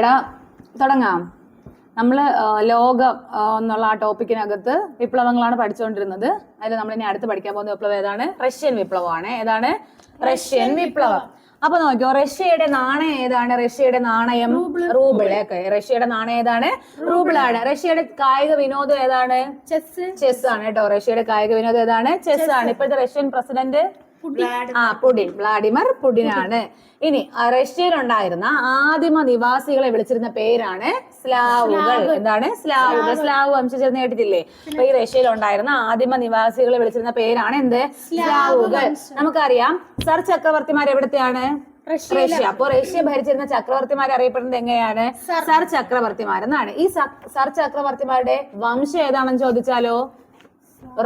എടാ തുടങ്ങാം. നമ്മൾ ലോകം എന്നുള്ള ആ ടോപ്പിക്കിനകത്ത് വിപ്ലവങ്ങളാണ് പഠിച്ചുകൊണ്ടിരുന്നത് അതിൽ നമ്മൾ ഇനി അടുത്ത് പഠിക്കാൻ പോകുന്ന വിപ്ലവം ഏതാണ്? റഷ്യൻ വിപ്ലവമാണ്. ഏതാണ്? റഷ്യൻ വിപ്ലവം. അപ്പൊ നോക്കിയോ റഷ്യയുടെ നാണയം ഏതാണ്? റഷ്യയുടെ നാണയം റൂബിൾ ഒക്കെ റഷ്യയുടെ നാണയം ഏതാണ്? റൂബിൾ ആണ് റഷ്യയുടെ കായിക വിനോദം ഏതാണ്? ചെസ് ചെസ് ആണ് കേട്ടോ. റഷ്യയുടെ കായിക വിനോദം ഏതാണ്? ചെസ് ആണ് ഇപ്പോഴത്തെ റഷ്യൻ പ്രസിഡന്റ്? ആ പുടിൻ വ്ളാഡിമർ പുടിൻ ആണ് ഇനി റഷ്യയിൽ റഷ്യയിലുണ്ടായിരുന്ന ആദിമ നിവാസികളെ വിളിച്ചിരുന്ന പേരാണ് സ്ലാവുകൾ. എന്താണ്? സ്ലാവുകൾ. സ്ലാവ്. വംശജർ കേട്ടിട്ടില്ലേ? അപ്പൊ ഈ റഷ്യയിൽ ഉണ്ടായിരുന്ന ആദിമ നിവാസികളെ വിളിച്ചിരുന്ന പേരാണ് എന്ത്? സ്ലാവുകൾ. നമുക്കറിയാം സർ ചക്രവർത്തിമാർ എവിടത്തെയാണ്? റഷ്യ. അപ്പൊ റഷ്യ ഭരിച്ചിരുന്ന ചക്രവർത്തിമാർ അറിയപ്പെടുന്നത് എങ്ങനെയാണ്? സർ. ചക്രവർത്തിമാർ എന്നാണ്. ഈ സർ ചക്രവർത്തിമാരുടെ വംശം ഏതാണെന്ന് ചോദിച്ചാലോ?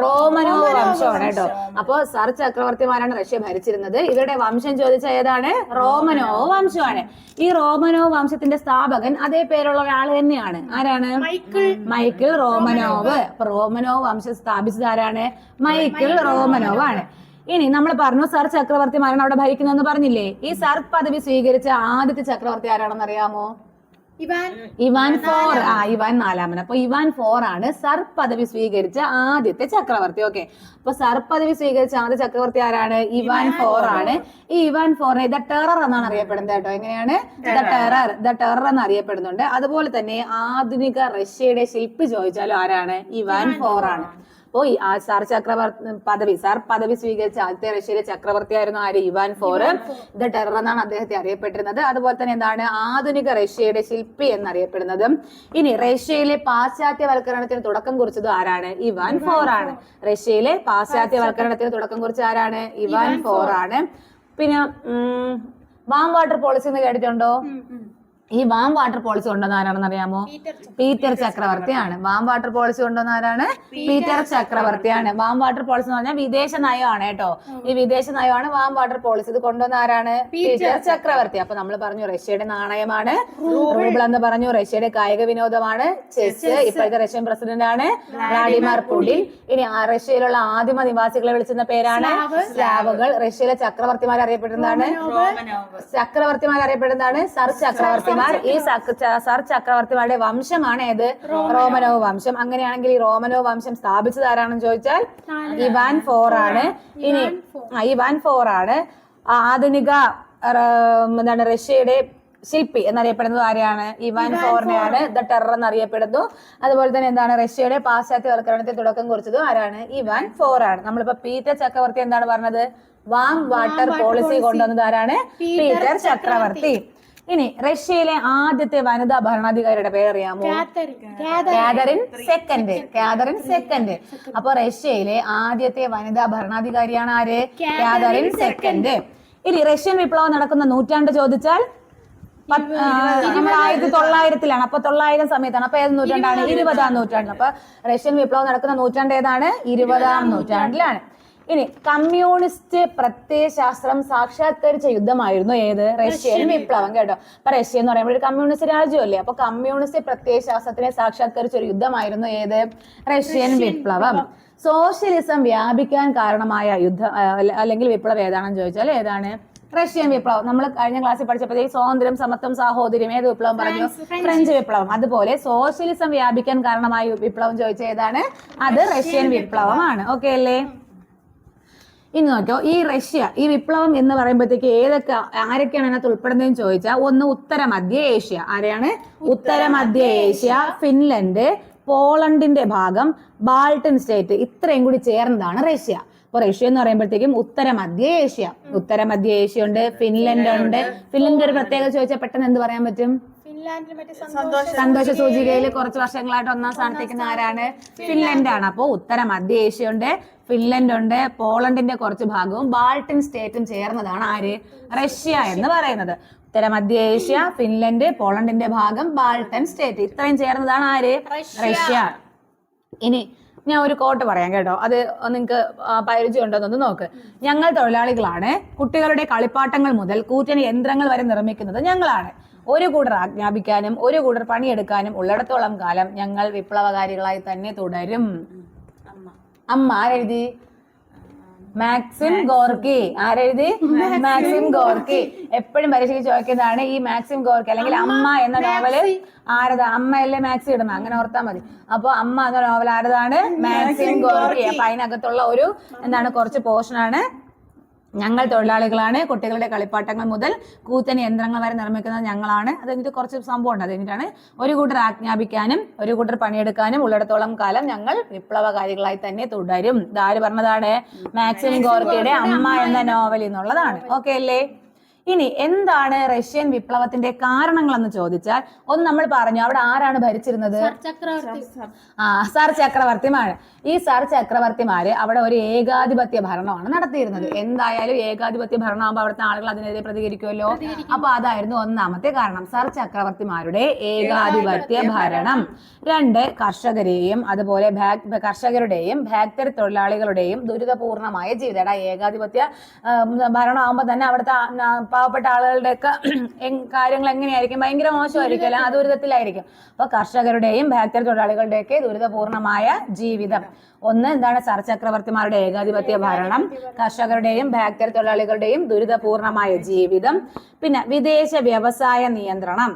റോമനോ വംശമാണ് കേട്ടോ. അപ്പോ സർ ചക്രവർത്തിമാരാണ് റഷ്യ ഭരിച്ചിരുന്നത്. ഇവരുടെ വംശം ചോദിച്ച ഏതാണ്? റോമനോ വംശമാണ്. ഈ റോമനോ വംശത്തിന്റെ സ്ഥാപകൻ അതേ പേരുള്ള ഒരാൾ തന്നെയാണ്. ആരാണ്? മൈക്കിൾ. റോമനോവ്. അപ്പൊ റോമനോ വംശം സ്ഥാപിച്ചത് ആരാണ്? മൈക്കിൾ റോമനോവ് ആണ്. ഇനി നമ്മൾ പറഞ്ഞു സർ ചക്രവർത്തിമാരാണ് അവിടെ ഭരിക്കുന്നതെന്ന് പറഞ്ഞില്ലേ? ഈ സർ പദവി സ്വീകരിച്ച ആദ്യത്തെ ചക്രവർത്തി ആരാണെന്ന് അറിയാമോ? Ivan four. ആ ഇവാൻ നാലാമൻ. അപ്പൊ ഇവാൻ ഫോർ ആണ് സർ പദവി സ്വീകരിച്ച ആദ്യത്തെ ചക്രവർത്തി. ഓക്കെ. അപ്പൊ സർ പദവി സ്വീകരിച്ച ആദ്യ ചക്രവർത്തി ആരാണ്? ഇവാൻ ഫോർ ആണ്. ഈ ഇവാൻ ഫോറിനെ ദ ടെറർ എന്നാണ് അറിയപ്പെടുന്നത് കേട്ടോ. എങ്ങനെയാണ്? The terror. ദ ടെറർ എന്ന് അറിയപ്പെടുന്നുണ്ട്. അതുപോലെ തന്നെ ആധുനിക റഷ്യയുടെ ശില്പി ചോദിച്ചാലും ആരാണ്? ഇവാൻ ഫോർ ആണ്. അപ്പോ ഈ സാർ ചക്രവർത്തി പദവി സാർ പദവി സ്വീകരിച്ച ആദ്യത്തെ റഷ്യയിലെ ചക്രവർത്തിയായിരുന്നു ആര്? ഇവാൻ ഫോർ ദ ടെറർ എന്നാണ് അദ്ദേഹത്തെ അറിയപ്പെട്ടിരുന്നത്. അതുപോലെ തന്നെ എന്താണ്? ആധുനിക റഷ്യയുടെ ശില്പി എന്നറിയപ്പെടുന്നത്. ഇനി റഷ്യയിലെ പാശ്ചാത്യവൽക്കരണത്തിന് തുടക്കം കുറിച്ചത് ആരാണ്? ഇവാൻ ഫോർ ആണ് റഷ്യയിലെ പാശ്ചാത്യവൽക്കരണത്തിന് തുടക്കം കുറിച്ച ആരാണ്? ഇവാൻ ഫോർ ആണ് പിന്നെ വാം വാട്ടർ പോളിസി എന്ന് കേട്ടിട്ടുണ്ടോ? ഈ വാം വാട്ടർ പോളിസി കൊണ്ടുവന്ന ആരാണെന്ന് അറിയാമോ? പീറ്റർ ചക്രവർത്തിയാണ്. വാം വാട്ടർ പോളിസി കൊണ്ടുവന്ന ആരാണ്? പീറ്റർ ചക്രവർത്തിയാണ്. വാം വാട്ടർ പോളിസി എന്ന് പറഞ്ഞാൽ വിദേശ നയമാണ് കേട്ടോ. ഈ വിദേശ നയമാണ് വാം വാട്ടർ പോളിസി. ഇത് കൊണ്ടുവന്ന ആരാണ്? പീറ്റർ ചക്രവർത്തി. അപ്പൊ നമ്മൾ പറഞ്ഞു റഷ്യയുടെ നാണയമാണ്. റൂബിൾ. എന്ന് പറഞ്ഞു റഷ്യയുടെ കായിക വിനോദമാണ്. ചെസ്. ഇപ്പോഴത്തെ റഷ്യൻ പ്രസിഡന്റ് ആണ് വ്ളാഡിമിർ പുടിൻ. ഇനി റഷ്യയിലുള്ള ആദിമ നിവാസികളെ വിളിച്ചിരുന്ന പേരാണ് സ്ലാവുകൾ. റഷ്യയിലെ ചക്രവർത്തിമാർ അറിയപ്പെടുന്നതാണ് ചക്രവർത്തിമാർ അറിയപ്പെടുന്നതാണ് സർ ചക്രവർത്തിമാർ. ഈ സാർ ചക്രവർത്തിമാരുടെ വംശമാണ് ഏത്? റോമനോ. വംശം. അങ്ങനെയാണെങ്കിൽ ഈ റോമനോ വംശം സ്ഥാപിച്ചത് ആരാണെന്ന് ചോദിച്ചാൽ ഇവാൻ ഫോർ ആണ്. ഇനി ഇവാൻ ഫോർ ആണ്. ആധുനിക എന്താണ് റഷ്യയുടെ ശില്പി എന്നറിയപ്പെടുന്നത് ആരെയാണ്? ഇവാൻ ഫോറിനെയാണ് ദ ടെറർ എന്നറിയപ്പെടുന്നു. അതുപോലെ തന്നെ എന്താണ്? റഷ്യയുടെ പാശ്ചാത്യവൽക്കരണത്തിൽ തുടക്കം കുറിച്ചതും ആരാണ്? ഇവാൻ ഫോർ ആണ്. നമ്മളിപ്പോ പീറ്റർ ചക്രവർത്തി എന്താണ് പറഞ്ഞത്? വാം വാട്ടർ പോളിസി കൊണ്ടുവന്നത് ആരാണ്? പീറ്റർ ചക്രവർത്തി. ഇനി റഷ്യയിലെ ആദ്യത്തെ വനിതാ ഭരണാധികാരിയുടെ പേരറിയാമോ? കാതറിൻ. സെക്കൻഡ്. Catherine second. അപ്പൊ റഷ്യയിലെ ആദ്യത്തെ വനിതാ ഭരണാധികാരിയാണ് ആര്? Catherine second. ഇനി റഷ്യൻ വിപ്ലവം നടക്കുന്ന നൂറ്റാണ്ട് ചോദിച്ചാൽ നമ്മൾ ആയിരത്തി തൊള്ളായിരത്തിലാണ്. അപ്പൊ തൊള്ളായിരം സമയത്താണ്. അപ്പൊ ഏത് നൂറ്റാണ്ടാണ്? ഇരുപതാം നൂറ്റാണ്ടിൽ. അപ്പൊ റഷ്യൻ വിപ്ലവം നടക്കുന്ന നൂറ്റാണ്ട് ഏതാണ്? ഇരുപതാം നൂറ്റാണ്ടിലാണ്. ഇനി കമ്മ്യൂണിസ്റ്റ് പ്രത്യയശാസ്ത്രം സാക്ഷാത്കരിച്ച യുദ്ധമായിരുന്നു ഏത്? റഷ്യൻ വിപ്ലവം കേട്ടോ. അപ്പൊ റഷ്യ എന്ന് പറയുമ്പോൾ ഒരു കമ്മ്യൂണിസ്റ്റ് രാജ്യമല്ലേ? അപ്പൊ കമ്മ്യൂണിസ്റ്റ് പ്രത്യയശാസ്ത്രത്തിനെ സാക്ഷാത്കരിച്ച ഒരു യുദ്ധമായിരുന്നു ഏത്? റഷ്യൻ വിപ്ലവം. സോഷ്യലിസം വ്യാപിക്കാൻ കാരണമായ യുദ്ധ അല്ലെങ്കിൽ വിപ്ലവം ഏതാണെന്ന് ചോദിച്ചാൽ ഏതാണ്? റഷ്യൻ വിപ്ലവം. നമ്മൾ കഴിഞ്ഞ ക്ലാസ്സിൽ പഠിച്ചപ്പോഴത്തേക്ക് സ്വാതന്ത്ര്യം സമത്വം സാഹോദര്യം ഏത് വിപ്ലവം പറഞ്ഞു? ഫ്രഞ്ച്. വിപ്ലവം. അതുപോലെ സോഷ്യലിസം വ്യാപിക്കാൻ കാരണമായ വിപ്ലവം ചോദിച്ച ഏതാണ്? അത് റഷ്യൻ വിപ്ലവമാണ്. ഓക്കെ അല്ലേ? ഇനി നോക്കിയോ ഈ റഷ്യ ഈ വിപ്ലവം എന്ന് പറയുമ്പോഴത്തേക്ക് ഏതൊക്കെ ആരൊക്കെയാണ് അതിനകത്ത് ഉൾപ്പെടുന്നതെന്ന് ചോദിച്ചാൽ ഒന്ന് ഉത്തര മധ്യ ഏഷ്യ. ആരെയാണ്? ഉത്തര മധ്യ ഏഷ്യ ഫിൻലൻഡ് പോളണ്ടിന്റെ ഭാഗം ബാൾട്ടൻ സ്റ്റേറ്റ് ഇത്രയും കൂടി ചേർന്നതാണ് റഷ്യ. അപ്പൊ റഷ്യ എന്ന് പറയുമ്പോഴത്തേക്കും ഉത്തര മധ്യ ഏഷ്യ. ഉത്തര മധ്യ ഏഷ്യ ഉണ്ട് ഫിൻലൻഡ് ഉണ്ട്. ഫിൻലൻഡ് ഒരു പ്രത്യേകത ചോദിച്ചാൽ പെട്ടെന്ന് എന്ത് പറയാൻ പറ്റും? സന്തോഷ. സൂചികയിൽ കുറച്ച് വർഷങ്ങളായിട്ട് ഒന്നാം സ്ഥാനത്തേക്ക് ആരാണ്? ഫിൻലൻഡ്. ആണ് അപ്പോൾ ഉത്തര മധ്യ ഏഷ്യ ഉണ്ട് ഫിൻലൻഡ് ഉണ്ട് പോളണ്ടിന്റെ കുറച്ച് ഭാഗവും ബാൾട്ടിൻ സ്റ്റേറ്റും ചേർന്നതാണ് ആര്? റഷ്യ എന്ന് പറയുന്നത്. ഉത്തര മധ്യ ഏഷ്യ ഫിൻലൻഡ് പോളണ്ടിന്റെ ഭാഗം ബാൾട്ടൻ സ്റ്റേറ്റ്. ഇത്രയും ചേർന്നതാണ് ആര്? റഷ്യ. ഇനി ഞാൻ ഒരു കോട്ട് പറയാം കേട്ടോ. അത് നിങ്ങൾക്ക് പരിചയം ഉണ്ടോന്നൊന്ന് നോക്ക്. ഞങ്ങൾ തൊഴിലാളികളാണ്. കുട്ടികളുടെ കളിപ്പാട്ടങ്ങൾ മുതൽ കൂറ്റൻ യന്ത്രങ്ങൾ വരെ നിർമ്മിക്കുന്നത് ഞങ്ങളാണ്. ഒരു കൂടർ ആജ്ഞാപിക്കാനും ഒരു കൂടർ പണിയെടുക്കാനും ഉള്ളിടത്തോളം കാലം ഞങ്ങൾ വിപ്ലവകാരികളായി തന്നെ തുടരും. അമ്മ ആരെഴുതി? Maxim Gorky. ആരെഴുതി? Maxim Gorky. എപ്പോഴും പരീക്ഷയ്ക്ക് ചോദിക്കുന്നതാണ് ഈ മാക്സിം ഗോർക്കി അല്ലെങ്കിൽ അമ്മ എന്ന നോവൽ ആരതാ? അമ്മയല്ലേ മാക്സി ഇടുന്ന അങ്ങനെ ഓർത്താൽ മതി. അപ്പൊ അമ്മ എന്ന നോവൽ ആരതാണ്? Maxim Gorky. അപ്പൊ അതിനകത്തുള്ള ഒരു എന്താണ് കുറച്ച് പോർഷനാണ് ഞങ്ങൾ തൊഴിലാളികളാണ് കുട്ടികളുടെ കളിപ്പാട്ടങ്ങൾ മുതൽ കൂത്തന് യന്ത്രങ്ങൾ വരെ നിർമ്മിക്കുന്നത് ഞങ്ങളാണ്. അത് കഴിഞ്ഞിട്ട് കുറച്ച് സംഭവം ഉണ്ട്. അത് കഴിഞ്ഞിട്ടാണ് ഒരു കൂട്ടർ ആജ്ഞാപിക്കാനും ഒരു കൂട്ടർ പണിയെടുക്കാനും ഉള്ളിടത്തോളം കാലം ഞങ്ങൾ വിപ്ലവകാരികളായി തന്നെ തുടരും. ഇതാര് പറഞ്ഞതാണ്? മാക്സിം ഗോർക്കിയുടെ അമ്മ എന്ന നോവൽ എന്നുള്ളതാണ്. ഓക്കെ അല്ലേ? ഇനി എന്താണ് റഷ്യൻ വിപ്ലവത്തിന്റെ കാരണങ്ങൾ എന്ന് ചോദിച്ചാൽ ഒന്ന് നമ്മൾ പറഞ്ഞു അവിടെ ആരാണ് ഭരിച്ചിരുന്നത്? ചക്രവർത്തി. ആ സർ ചക്രവർത്തിമാർ ഈ സർ ചക്രവർത്തിമാര് അവിടെ ഒരു ഏകാധിപത്യ ഭരണമാണ് നടത്തിയിരുന്നത്. എന്തായാലും ഏകാധിപത്യ ഭരണമാകുമ്പോൾ അവിടുത്തെ ആളുകൾ അതിനെതിരെ പ്രതികരിക്കുമല്ലോ? അപ്പൊ അതായിരുന്നു ഒന്നാമത്തെ കാരണം. സർ ചക്രവർത്തിമാരുടെ ഏകാധിപത്യ ഭരണം. രണ്ട് കർഷകരെയും അതുപോലെ കർഷകരുടെയും ഭക്തർ തൊഴിലാളികളുടെയും ദുരിതപൂർണമായ ജീവിതം. ഏകാധിപത്യ ഭരണമാകുമ്പോൾ തന്നെ അവിടുത്തെ പാവപ്പെട്ട ആളുകളുടെയൊക്കെ കാര്യങ്ങൾ എങ്ങനെയായിരിക്കും? ഭയങ്കര മോശമായിരിക്കും ആ ദുരിതത്തിലായിരിക്കും. അപ്പൊ കർഷകരുടെയും ഫാക്ടറി തൊഴിലാളികളുടെയൊക്കെ ദുരിതപൂർണമായ ജീവിതം. ഒന്ന് എന്താണ് സർ ചക്രവർത്തിമാരുടെ ഏകാധിപത്യ ഭരണം കർഷകരുടെയും ഫാക്ടറി തൊഴിലാളികളുടെയും ദുരിതപൂർണമായ ജീവിതം പിന്നെ വിദേശ വ്യവസായ നിയന്ത്രണം.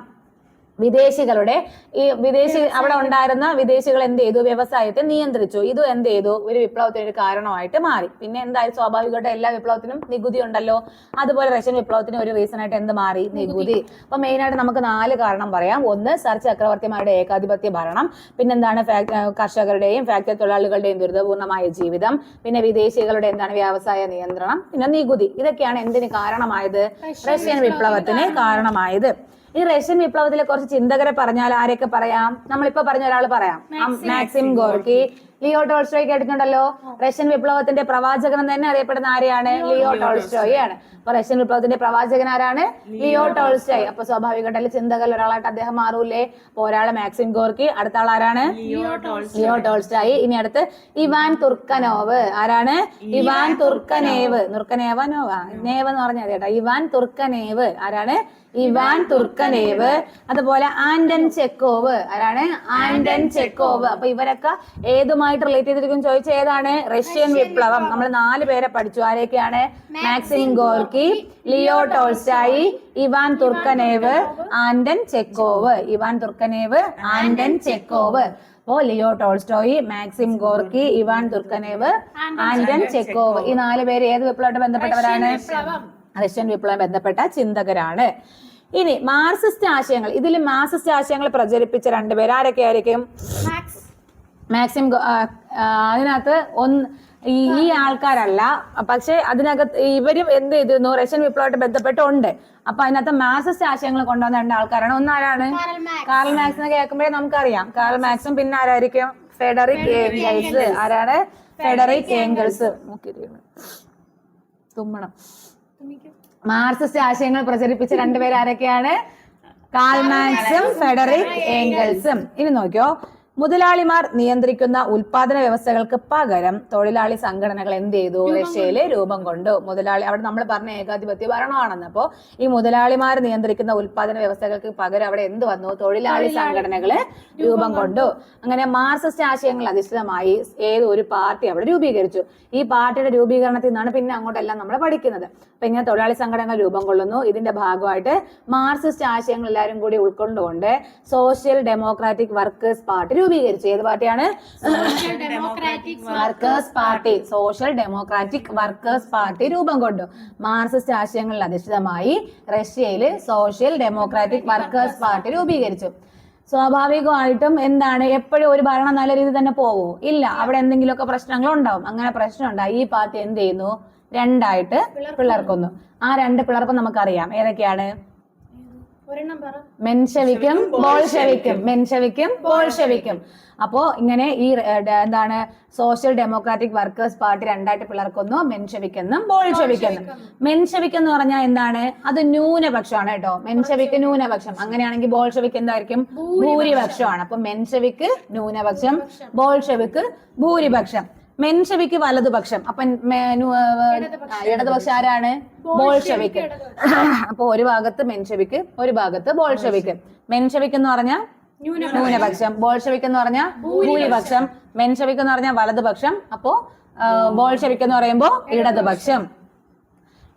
വിദേശികളുടെ ഈ വിദേശി അവിടെ ഉണ്ടായിരുന്ന വിദേശികൾ എന്ത് ചെയ്തു? വ്യവസായത്തെ നിയന്ത്രിച്ചു. ഇത് എന്ത് ചെയ്തു? ഒരു വിപ്ലവത്തിന് ഒരു കാരണമായിട്ട് മാറി. പിന്നെ എന്തായാലും സ്വാഭാവികമായിട്ട് എല്ലാ വിപ്ലവത്തിനും നികുതി ഉണ്ടല്ലോ. അതുപോലെ റഷ്യൻ വിപ്ലവത്തിന് ഒരു റീസൺ ആയിട്ട് എന്ത് മാറി? നികുതി. അപ്പൊ മെയിൻ ആയിട്ട് നമുക്ക് നാല് കാരണം പറയാം. ഒന്ന് സർ ചക്രവർത്തിമാരുടെ ഏകാധിപത്യ ഭരണം. പിന്നെ എന്താണ്? കർഷകരുടെയും ഫാക്ടറി തൊഴിലാളികളുടെയും ദുരിതപൂർണമായ ജീവിതം. പിന്നെ വിദേശികളുടെ എന്താണ്? വ്യവസായ നിയന്ത്രണം. പിന്നെ നികുതി. ഇതൊക്കെയാണ് എന്തിന് കാരണമായത്? റഷ്യൻ വിപ്ലവത്തിന് കാരണമായത്. ഈ റഷ്യൻ വിപ്ലവത്തിലെ കുറച്ച് ചിന്തകരെ പറഞ്ഞാൽ ആരെയൊക്കെ പറയാം? നമ്മളിപ്പോ പറഞ്ഞ ഒരാൾ പറയാം. Maxim Gorky. ലിയോ ടോൾസ്റ്റോയ് കേട്ടിട്ടുണ്ടല്ലോ റഷ്യൻ വിപ്ലവത്തിന്റെ പ്രവാചകൻ തന്നെ അറിയപ്പെടുന്ന ആരെയാണ്? Leo Tolstoy. ആണ് അപ്പൊ റഷ്യൻ വിപ്ലവത്തിന്റെ പ്രവാചകൻ ആരാണ് ലിയോ ടോൾസ്റ്റോയി. അപ്പൊ സ്വാഭാവികമായിട്ടല്ലേ ചിന്തകൾ ഒരാളായിട്ട് അദ്ദേഹം മാറൂലേ അപ്പൊ ഒരാൾ മാക്സിം ഗോർക്കി അടുത്ത ആൾ ആരാണ്? Leo Tolstoy. ഇനി അടുത്ത് ഇവാൻ തുർക്കനോവ്. ആരാണ്? ഇവാൻ തുർക്കനേവ്. നുർക്കനേവ നോവ നേവ് എന്ന് പറഞ്ഞാൽ കേട്ടോ. Ivan Turgenev. ആരാണ്? Ivan Turgenev. അതുപോലെ ആൻഡൻ ചെക്കോവ്. ആരാണ്? Anton Chekhov. അപ്പൊ ഇവരൊക്കെ ഏതുമായിട്ട് റിലേറ്റ് ചെയ്തിരിക്കും ചോദിച്ച ഏതാണ്? റഷ്യൻ വിപ്ലവം. നമ്മൾ നാല് പേരെ പഠിച്ചു. ആരൊക്കെയാണ്? Maxim Gorky Leo Tolstoy Ivan Turgenev Anton Chekhov. Ivan Turgenev Anton Chekhov. അപ്പോ Leo Tolstoy Maxim Gorky Ivan Turgenev Anton Chekhov. ഈ നാല് പേര് ഏത് വിപ്ലവമായിട്ട് ബന്ധപ്പെട്ടവരാണ്? റഷ്യൻ വിപ്ലവം. ബന്ധപ്പെട്ട ചിന്തകരാണ്. ഇനി മാർസിസ്റ്റ് ആശയങ്ങൾ. ഇതിൽ മാർസിസ്റ്റ് ആശയങ്ങൾ പ്രചരിപ്പിച്ച രണ്ടുപേർ ആരൊക്കെ ആയിരിക്കും? മാക്സ് അതിനകത്ത് ഒന്ന് ഈ ആൾക്കാരല്ല. പക്ഷെ അതിനകത്ത് ഇവരും എന്ത് ചെയ്തിരുന്നു? റഷ്യൻ വിപ്ലവമായിട്ട് ബന്ധപ്പെട്ടുണ്ട്. അപ്പൊ അതിനകത്ത് മാസസ് ആശയങ്ങൾ കൊണ്ടുവന്ന രണ്ട് ആൾക്കാരാണ്. ഒന്നാരാണ്? Karl Marx. എന്ന് കേൾക്കുമ്പോഴേ നമുക്കറിയാം. കാർൽ മാക്സും പിന്നെ ആരായിരിക്കും? Friedrich Engels. ആരാണ്? Friedrich Engels. തുമ്മണം. മാർസിസ്റ്റ് ആശയങ്ങൾ പ്രചരിപ്പിച്ച രണ്ടുപേരാരൊക്കെയാണ് ആരൊക്കെയാണ്? കാൾ മാക്സും ഫെഡറിക് ഏംഗൽസും. ഇനി നോക്കിയോ? മുതലാളിമാർ നിയന്ത്രിക്കുന്ന ഉൽപാദന വ്യവസ്ഥകൾക്ക് പകരം തൊഴിലാളി സംഘടനകൾ എന്ത് ചെയ്തു? റഷ്യയിൽ രൂപം കൊണ്ടു. മുതലാളി അവിടെ നമ്മൾ പറഞ്ഞ ഏകാധിപത്യ ഭരണമാണെന്ന്. അപ്പോ ഈ മുതലാളിമാർ നിയന്ത്രിക്കുന്ന ഉൽപാദന വ്യവസ്ഥകൾക്ക് പകരം അവിടെ എന്ത് വന്നു? തൊഴിലാളി സംഘടനകൾ രൂപം കൊണ്ടു. അങ്ങനെ മാർസിസ്റ്റ് ആശയങ്ങൾ അധിഷ്ഠിതമായി ഏത് ഒരു പാർട്ടി അവിടെ രൂപീകരിച്ചു. ഈ പാർട്ടിയുടെ രൂപീകരണത്തിൽ നിന്നാണ് പിന്നെ അങ്ങോട്ടെല്ലാം നമ്മൾ പഠിക്കുന്നത്. അപ്പൊ ഇങ്ങനെ തൊഴിലാളി സംഘടനകൾ രൂപം കൊള്ളുന്നു. ഇതിന്റെ ഭാഗമായിട്ട് മാർസിസ്റ്റ് ആശയങ്ങൾ എല്ലാവരും കൂടി ഉൾക്കൊണ്ടുകൊണ്ട് സോഷ്യൽ ഡെമോക്രാറ്റിക് വർക്കേഴ്സ് പാർട്ടി രൂപീകരിച്ചു. ഏത് പാർട്ടിയാണ്? Democratic workers party social democratic workers party രൂപം കൊണ്ടു. മാർസിസ്റ്റ് ആശയങ്ങളിൽ അധിഷ്ഠിതമായി റഷ്യയിൽ സോഷ്യൽ ഡെമോക്രാറ്റിക് വർക്കേഴ്സ് പാർട്ടി രൂപീകരിച്ചു. സ്വാഭാവികമായിട്ടും എന്താണ്? എപ്പോഴും ഒരു ഭരണം നല്ല രീതിയിൽ തന്നെ പോവോ. ഇല്ല അവിടെ എന്തെങ്കിലുമൊക്കെ പ്രശ്നങ്ങൾ ഉണ്ടാവും അങ്ങനെ പ്രശ്നം ഉണ്ടായി ഈ പാർട്ടി എന്ത് ചെയ്യുന്നു? രണ്ടായിട്ട് പിളർക്കുന്നു. ആ രണ്ട് പിളർപ്പ് നമുക്കറിയാം. ഏതൊക്കെയാണ്? മെൻഷവിക്കും ബോൾഷവിക്കും മെൻഷവിക്കും ബോൾഷവിക്കും അപ്പോ ഇങ്ങനെ ഈ എന്താണ് സോഷ്യൽ ഡെമോക്രാറ്റിക് വർക്കേഴ്സ് പാർട്ടി രണ്ടായിട്ട് പിളർക്കുന്നു മെൻഷവിക്കെന്നും ബോൾഷവിക്കെന്നും ബോൾഷെവിക് മെൻഷവിക് എന്ന് പറഞ്ഞാൽ എന്താണ്? അത് ന്യൂനപക്ഷമാണ് കേട്ടോ. മെൻഷവിക്ക് ന്യൂനപക്ഷം. അങ്ങനെയാണെങ്കിൽ ബോൾഷവിക്ക് എന്തായിരിക്കും? ഭൂരിപക്ഷമാണ്. അപ്പൊ മെൻഷവിക്ക് ന്യൂനപക്ഷം ബോൾഷെവിക്ക് ഭൂരിപക്ഷം. മെൻഷവിക്ക് വലതുപക്ഷം. അപ്പൊ ഇടതുപക്ഷം. ആരാണ്? ബോൾഷവിക്ക് അപ്പൊ ഒരു ഭാഗത്ത് മെൻഷവിക്ക് ഒരു ഭാഗത്ത് ബോൾഷവിക്ക്. മെൻഷവിക്ക് എന്ന് പറഞ്ഞാൽ ന്യൂനപക്ഷം. ബോൾഷവിക്ക് എന്ന് പറഞ്ഞാൽ ഭൂരിപക്ഷം. മെൻഷവിക്ക് എന്ന് പറഞ്ഞാൽ വലതുപക്ഷം. അപ്പോ ബോൾഷവിക്ക് എന്ന് പറയുമ്പോ ഇടതുപക്ഷം.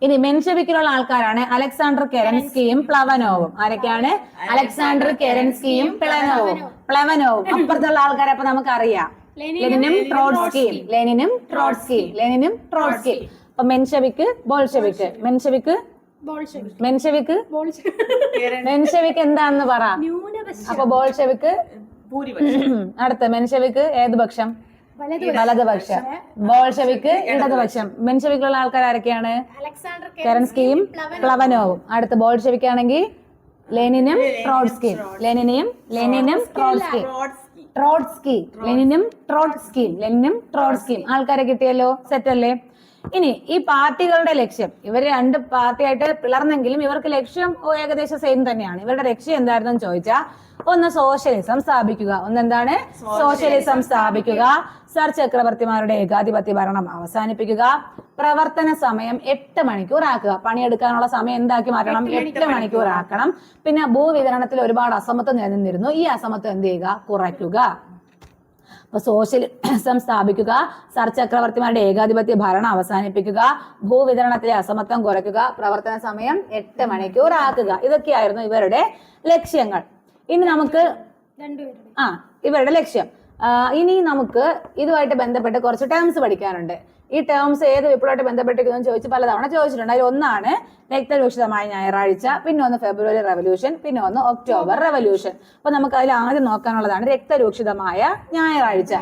ഇനി മെൻഷവിക്കിലുള്ള ആൾക്കാരാണ് അലക്സാണ്ടർ കെരൻസ്കിയും പ്ലവനോവും. ആരൊക്കെയാണ്? അലക്സാണ്ടർ കെരൻസ്കിയും പ്ലവനോവും. പ്ലവനോവും. അപ്പുറത്തുള്ള ആൾക്കാരെ അപ്പൊ നമുക്കറിയാം. ലെനിനും ട്രോട്സ്കിയും ലെനിനും ട്രോട്സ്കിയും ലെനിനും ട്രോട്സ്കിയും അപ്പൊ മെൻഷവിക്ക് ബോൾഷെവിക്ക്. മെൻഷവിക്ക്? മെൻഷവിക്ക്? മെൻഷവിക്ക് എന്താണെന്ന് പറ. അപ്പൊ ബോൾഷെവിക്ക്? അടുത്ത. മെൻഷവിക്ക് ഏത് പക്ഷം? വലതു വലതുപക്ഷം. ബോൾഷവിക്ക് ഇടതുപക്ഷം. മെൻഷവിക്കുള്ള ആൾക്കാർ ആരൊക്കെയാണ്? അലക്സാണ്ടർ കെറൻസ്കിയും പ്ലവനോവും. അടുത്ത ബോൾഷവിക്കാണെങ്കിൽ ലെനിനും ട്രോട്സ്കിയും ലെനിനെയും ലെനിനും ട്രോട്സ്കിയും ട്രോട്സ്കി. ലെനിനും ട്രോട്സ്കിയും ലെനിനും ട്രോട്സ്കിയും ആൾക്കാരെ കിട്ടിയല്ലോ? സെറ്റ് അല്ലേ ഇനി ഈ പാർട്ടികളുടെ ലക്ഷ്യം. ഇവർ രണ്ട് പാർട്ടിയായിട്ട് പിളർന്നെങ്കിലും ഇവർക്ക് ലക്ഷ്യം ഏകദേശം സെയിം തന്നെയാണ്. ഇവരുടെ ലക്ഷ്യം എന്തായിരുന്നു ചോദിച്ചാൽ ഒന്ന് സോഷ്യലിസം സ്ഥാപിക്കുക. ഒന്നെന്താണ്? സോഷ്യലിസം സ്ഥാപിക്കുക. സർ ചക്രവർത്തിമാരുടെ ഏകാധിപത്യ ഭരണം അവസാനിപ്പിക്കുക. പ്രവർത്തന സമയം എട്ട് മണിക്കൂർ ആക്കുക. പണിയെടുക്കാനുള്ള സമയം എന്താക്കി മാറ്റണം? എട്ട് മണിക്കൂർ ആക്കണം. പിന്നെ ഭൂവിതരണത്തിൽ ഒരുപാട് അസമത്വം നിലനിന്നിരുന്നു. ഈ അസമത്വം എന്ത് ചെയ്യുക? കുറയ്ക്കുക. അപ്പൊ സോഷ്യലിസം സ്ഥാപിക്കുക സർ ചക്രവർത്തിമാരുടെ ഏകാധിപത്യ ഭരണം അവസാനിപ്പിക്കുക ഭൂവിതരണത്തിലെ അസമത്വം കുറയ്ക്കുക പ്രവർത്തന സമയം എട്ട് മണിക്കൂർ ആക്കുക. ഇതൊക്കെയായിരുന്നു ഇവരുടെ ലക്ഷ്യങ്ങൾ. ഇനി നമുക്ക് ആ ഇവരുടെ ലക്ഷ്യം. ഇനി നമുക്ക് ഇതുമായിട്ട് ബന്ധപ്പെട്ട് കുറച്ച് ടേംസ് പഠിക്കാനുണ്ട്. ഈ ടേംസ് ഏത് വിപ്ലവമായിട്ട് ബന്ധപ്പെട്ടിരിക്കുന്നു ചോദിച്ച് പലതവണ ചോദിച്ചിട്ടുണ്ട്. അതിൽ ഒന്നാണ് രക്തരൂക്ഷിതമായ ഞായറാഴ്ച പിന്നെ ഒന്ന് ഫെബ്രുവരി റെവല്യൂഷൻ പിന്നെ ഒന്ന് ഒക്ടോബർ റെവല്യൂഷൻ അപ്പൊ നമുക്ക് അതിൽ ആദ്യം നോക്കാനുള്ളതാണ് രക്തരൂക്ഷിതമായ ഞായറാഴ്ച.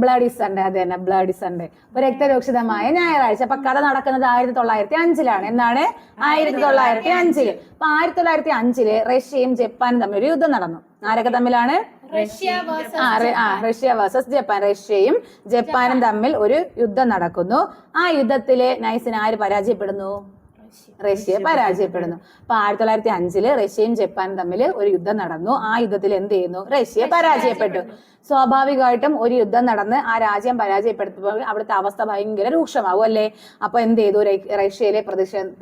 ബ്ലഡ് സൺഡേ അത് തന്നെ ബ്ലഡി സൺഡേ അപ്പൊ രക്തരൂക്ഷിതമായ ഞായറാഴ്ച. അപ്പൊ കഥ നടക്കുന്നത് ആയിരത്തി തൊള്ളായിരത്തി അഞ്ചിലാണ് എന്താണ്? ആയിരത്തി തൊള്ളായിരത്തി അഞ്ചിൽ അപ്പൊ ആയിരത്തി തൊള്ളായിരത്തി അഞ്ചിൽ റഷ്യയും ജപ്പാനും തമ്മിൽ ഒരു യുദ്ധം നടന്നു. ആരൊക്കെ തമ്മിലാണ്? റഷ്യ വേഴ്സസ് ആ റഷ്യ വേഴ്സസ് ജപ്പാൻ റഷ്യയും ജപ്പാനും തമ്മിൽ ഒരു യുദ്ധം നടക്കുന്നു. ആ യുദ്ധത്തിൽ നൈസിന് ആര് പരാജയപ്പെടുന്നു? റഷ്യ. പരാജയപ്പെടുന്നു. അപ്പൊ ആയിരത്തി തൊള്ളായിരത്തി അഞ്ചിൽ റഷ്യയും ജപ്പാനും തമ്മിൽ ഒരു യുദ്ധം നടന്നു. ആ യുദ്ധത്തിൽ എന്ത് ചെയ്യുന്നു? റഷ്യ പരാജയപ്പെട്ടു. സ്വാഭാവികമായിട്ടും ഒരു യുദ്ധം നടന്ന് ആ രാജ്യം പരാജയപ്പെടുത്തുമ്പോൾ അവിടുത്തെ അവസ്ഥ ഭയങ്കര രൂക്ഷമാവും അല്ലേ? അപ്പൊ എന്ത് ചെയ്തു? റഷ്യയിലെ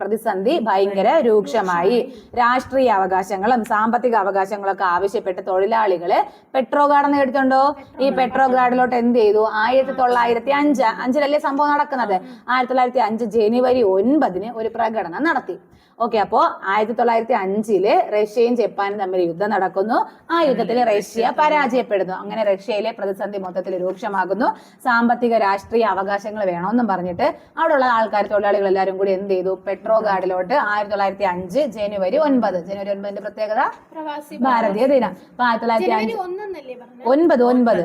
പ്രതിസന്ധി ഭയങ്കര രൂക്ഷമായി. രാഷ്ട്രീയ അവകാശങ്ങളും സാമ്പത്തിക അവകാശങ്ങളും ഒക്കെ ആവശ്യപ്പെട്ട് തൊഴിലാളികൾ പെട്രോഗാർഡ് കേട്ടിട്ടുണ്ടോ ഈ പെട്രോഗ്രാഡിലോട്ട് എന്ത് ചെയ്തു? ആയിരത്തി തൊള്ളായിരത്തി അഞ്ച് അഞ്ചിലല്ലേ സംഭവം നടക്കുന്നത്? ആയിരത്തി തൊള്ളായിരത്തി അഞ്ച് ജനുവരി ഒൻപതിന് ഒരു പ്രകടനം നടത്തി. ഓക്കെ അപ്പോ ആയിരത്തി തൊള്ളായിരത്തി അഞ്ചിൽ റഷ്യയും ജപ്പാനും തമ്മിൽ യുദ്ധം നടക്കുന്നു. ആ യുദ്ധത്തിൽ റഷ്യ പരാജയപ്പെടുന്നു. അങ്ങനെ റഷ്യയിലെ പ്രതിസന്ധി മൊത്തത്തിൽ രൂക്ഷമാകുന്നു. സാമ്പത്തിക രാഷ്ട്രീയ അവകാശങ്ങൾ വേണമെന്നും പറഞ്ഞിട്ട് അവിടെയുള്ള ആൾക്കാർ തൊഴിലാളികൾ എല്ലാവരും കൂടി എന്ത് ചെയ്തു? പെട്രോ ഗാർഡിലോട്ട് ആയിരത്തി തൊള്ളായിരത്തി അഞ്ച് ജനുവരി ഒൻപത്. ജനുവരി ഒൻപതിന്റെ പ്രത്യേകത? പ്രവാസി ഭാരതീയ ദിനം. അപ്പൊ ആയിരത്തി തൊള്ളായിരത്തി ജനുവരി അഞ്ച് ഒൻപത് ഒൻപത്.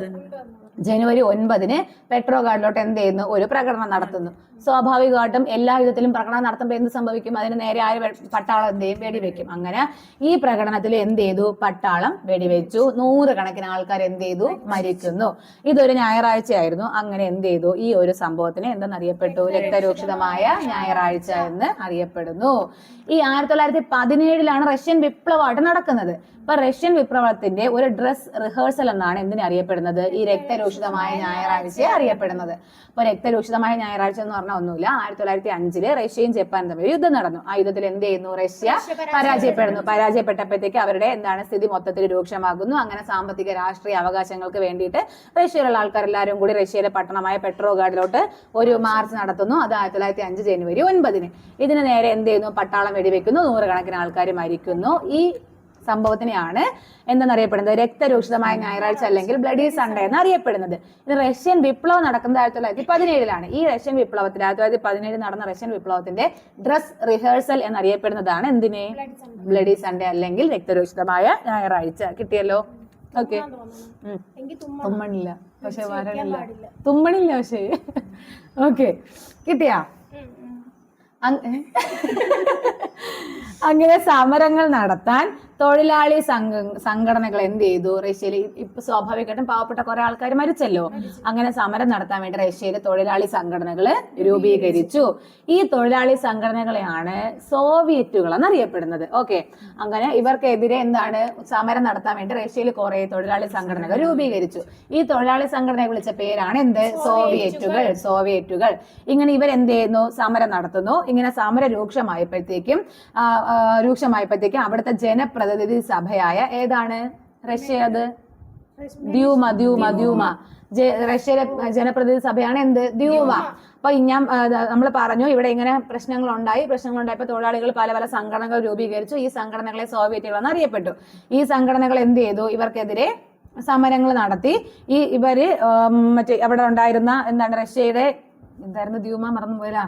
ജനുവരി ഒൻപതിന് പെട്രോ ഗാർഡിലോട്ട് എന്ത് ചെയ്യുന്നു? ഒരു പ്രകടനം നടത്തുന്നു. സ്വാഭാവികമായിട്ടും എല്ലാ യുദ്ധത്തിലും പ്രകടനം നടത്തുമ്പോൾ എന്ത് സംഭവിക്കും? അതിന് നേരെ ആര് പട്ടാളം എന്ത് ചെയ്യും? വെടിവെക്കും. അങ്ങനെ ഈ പ്രകടനത്തിൽ എന്ത് ചെയ്തു? പട്ടാളം വെടിവെച്ചു. നൂറുകണക്കിന് ആൾക്കാർ എന്ത് ചെയ്തു? മരിക്കുന്നു. ഇതൊരു ഞായറാഴ്ചയായിരുന്നു. അങ്ങനെ എന്ത് ചെയ്തു? ഈ ഒരു സംഭവത്തിന് എന്തെന്നറിയപ്പെട്ടു? രക്തരൂക്ഷിതമായ ഞായറാഴ്ച എന്ന് അറിയപ്പെടുന്നു. ഈ ആയിരത്തി തൊള്ളായിരത്തി പതിനേഴിലാണ് റഷ്യൻ വിപ്ലവമായിട്ട് നടക്കുന്നത്. ഇപ്പൊ റഷ്യൻ വിപ്ലവത്തിന്റെ ഒരു ഡ്രസ് റിഹേഴ്സൽ എന്നാണ് എന്തിനെ അറിയപ്പെടുന്നത്? ഈ രക്തരൂഷിതമായ ഞായറാഴ്ചയെ അറിയപ്പെടുന്നത്. അപ്പൊ രക്തരൂഷിതമായ ഞായറാഴ്ച എന്ന് പറഞ്ഞാൽ ഒന്നുമില്ല. ആയിരത്തി തൊള്ളായിരത്തി അഞ്ചിൽ റഷ്യയും ജപ്പാനും തമ്മിൽ യുദ്ധം നടന്നു. ആ യുദ്ധത്തിൽ എന്ത് ചെയ്യുന്നു? റഷ്യ പരാജയപ്പെടുന്നു. പരാജയപ്പെട്ടപ്പോഴത്തേക്ക് അവരുടെ എന്താണ് സ്ഥിതി മൊത്തത്തിൽ രൂക്ഷമാകുന്നു. അങ്ങനെ സാമ്പത്തിക രാഷ്ട്രീയ അവകാശങ്ങൾക്ക് വേണ്ടിയിട്ട് റഷ്യയിലുള്ള ആൾക്കാർ എല്ലാവരും കൂടി റഷ്യയിലെ പട്ടണമായ പെട്രോഗാർഡിലോട്ട് ഒരു മാർച്ച് നടത്തുന്നു. അത് ആയിരത്തി തൊള്ളായിരത്തി അഞ്ച് ജനുവരി ഒൻപതിന്. ഇതിന് നേരെ എന്ത് ചെയ്യുന്നു? പട്ടാളം വെടിവെക്കുന്നു. നൂറുകണക്കിന് ആൾക്കാർ മരിക്കുന്നു. ഈ സംഭവത്തിനെയാണ് എന്തെന്നറിയപ്പെടുന്നത്? രക്തരൂഷിതമായ ഞായറാഴ്ച അല്ലെങ്കിൽ ബ്ലഡി സൺഡേ എന്ന് അറിയപ്പെടുന്നത് ഇത് റഷ്യൻ വിപ്ലവം നടക്കുന്നത് ആയിരത്തി തൊള്ളായിരത്തി പതിനേഴിലാണ്. ഈ റഷ്യൻ വിപ്ലവത്തിൽ ആയിരത്തി തൊള്ളായിരത്തി പതിനേഴ് നടന്ന റഷ്യൻ വിപ്ലവത്തിന്റെ ഡ്രസ് റിഹേഴ്സൽ എന്നറിയപ്പെടുന്നതാണ്. എന്തിനെ? Bloody Sunday. അല്ലെങ്കിൽ രക്തരൂഷിതമായ ഞായറാഴ്ച. കിട്ടിയല്ലോ? ഓക്കെ. തുമ്മണില്ല. പക്ഷെ വരണില്ല. തുമ്മണില്ല പക്ഷേ. ഓക്കെ. കിട്ടിയാ. അങ്ങനെ സമരങ്ങൾ നടത്താൻ തൊഴിലാളി സംഘ സംഘടനകൾ എന്ത് ചെയ്തു? റഷ്യയിൽ ഇപ്പൊ സ്വാഭാവികമായിട്ടും പാവപ്പെട്ട കുറെ ആൾക്കാർ മരിച്ചല്ലോ. അങ്ങനെ സമരം നടത്താൻ വേണ്ടി റഷ്യയിലെ തൊഴിലാളി സംഘടനകൾ രൂപീകരിച്ചു. ഈ തൊഴിലാളി സംഘടനകളെയാണ് സോവിയറ്റുകൾ എന്നറിയപ്പെടുന്നത്. ഓക്കെ. അങ്ങനെ ഇവർക്കെതിരെ എന്താണ് സമരം നടത്താൻ വേണ്ടി റഷ്യയിൽ കുറെ തൊഴിലാളി സംഘടനകൾ രൂപീകരിച്ചു. ഈ തൊഴിലാളി സംഘടനയെ വിളിച്ച പേരാണ് എന്ത്? സോവിയറ്റുകൾ. സോവിയറ്റുകൾ. ഇങ്ങനെ ഇവർ എന്ത് ചെയ്യുന്നു? സമരം നടത്തുന്നു. ഇങ്ങനെ സമരം രൂക്ഷമായപ്പോഴത്തേക്കും രൂക്ഷമായപ്പോഴത്തേക്കും അവിടുത്തെ ജനപ്രതിനിധി സഭയായ ഏതാണ്? റഷ്യ അത്? Duma Duma Duma. റഷ്യയിലെ ജനപ്രതിനിധി സഭയാണ് എന്ത്? ദ്യൂമ. അപ്പൊ ഞാൻ നമ്മൾ പറഞ്ഞു ഇവിടെ ഇങ്ങനെ പ്രശ്നങ്ങൾ ഉണ്ടായി പ്രശ്നങ്ങൾ ഉണ്ടായപ്പോൾ തൊഴിലാളികൾ പല പല സംഘടനകൾ രൂപീകരിച്ചു. ഈ സംഘടനകളെ സോവിയറ്റുകൾ എന്ന് അറിയപ്പെട്ടു ഈ സംഘടനകൾ എന്ത് ചെയ്തു? ഇവർക്കെതിരെ സമരങ്ങൾ നടത്തി. ഈ ഇവർ മറ്റേ അവിടെ ഉണ്ടായിരുന്ന എന്താണ് റഷ്യയുടെ എന്തായിരുന്നു ദ്യൂമ? മറന്നുപോയല്ല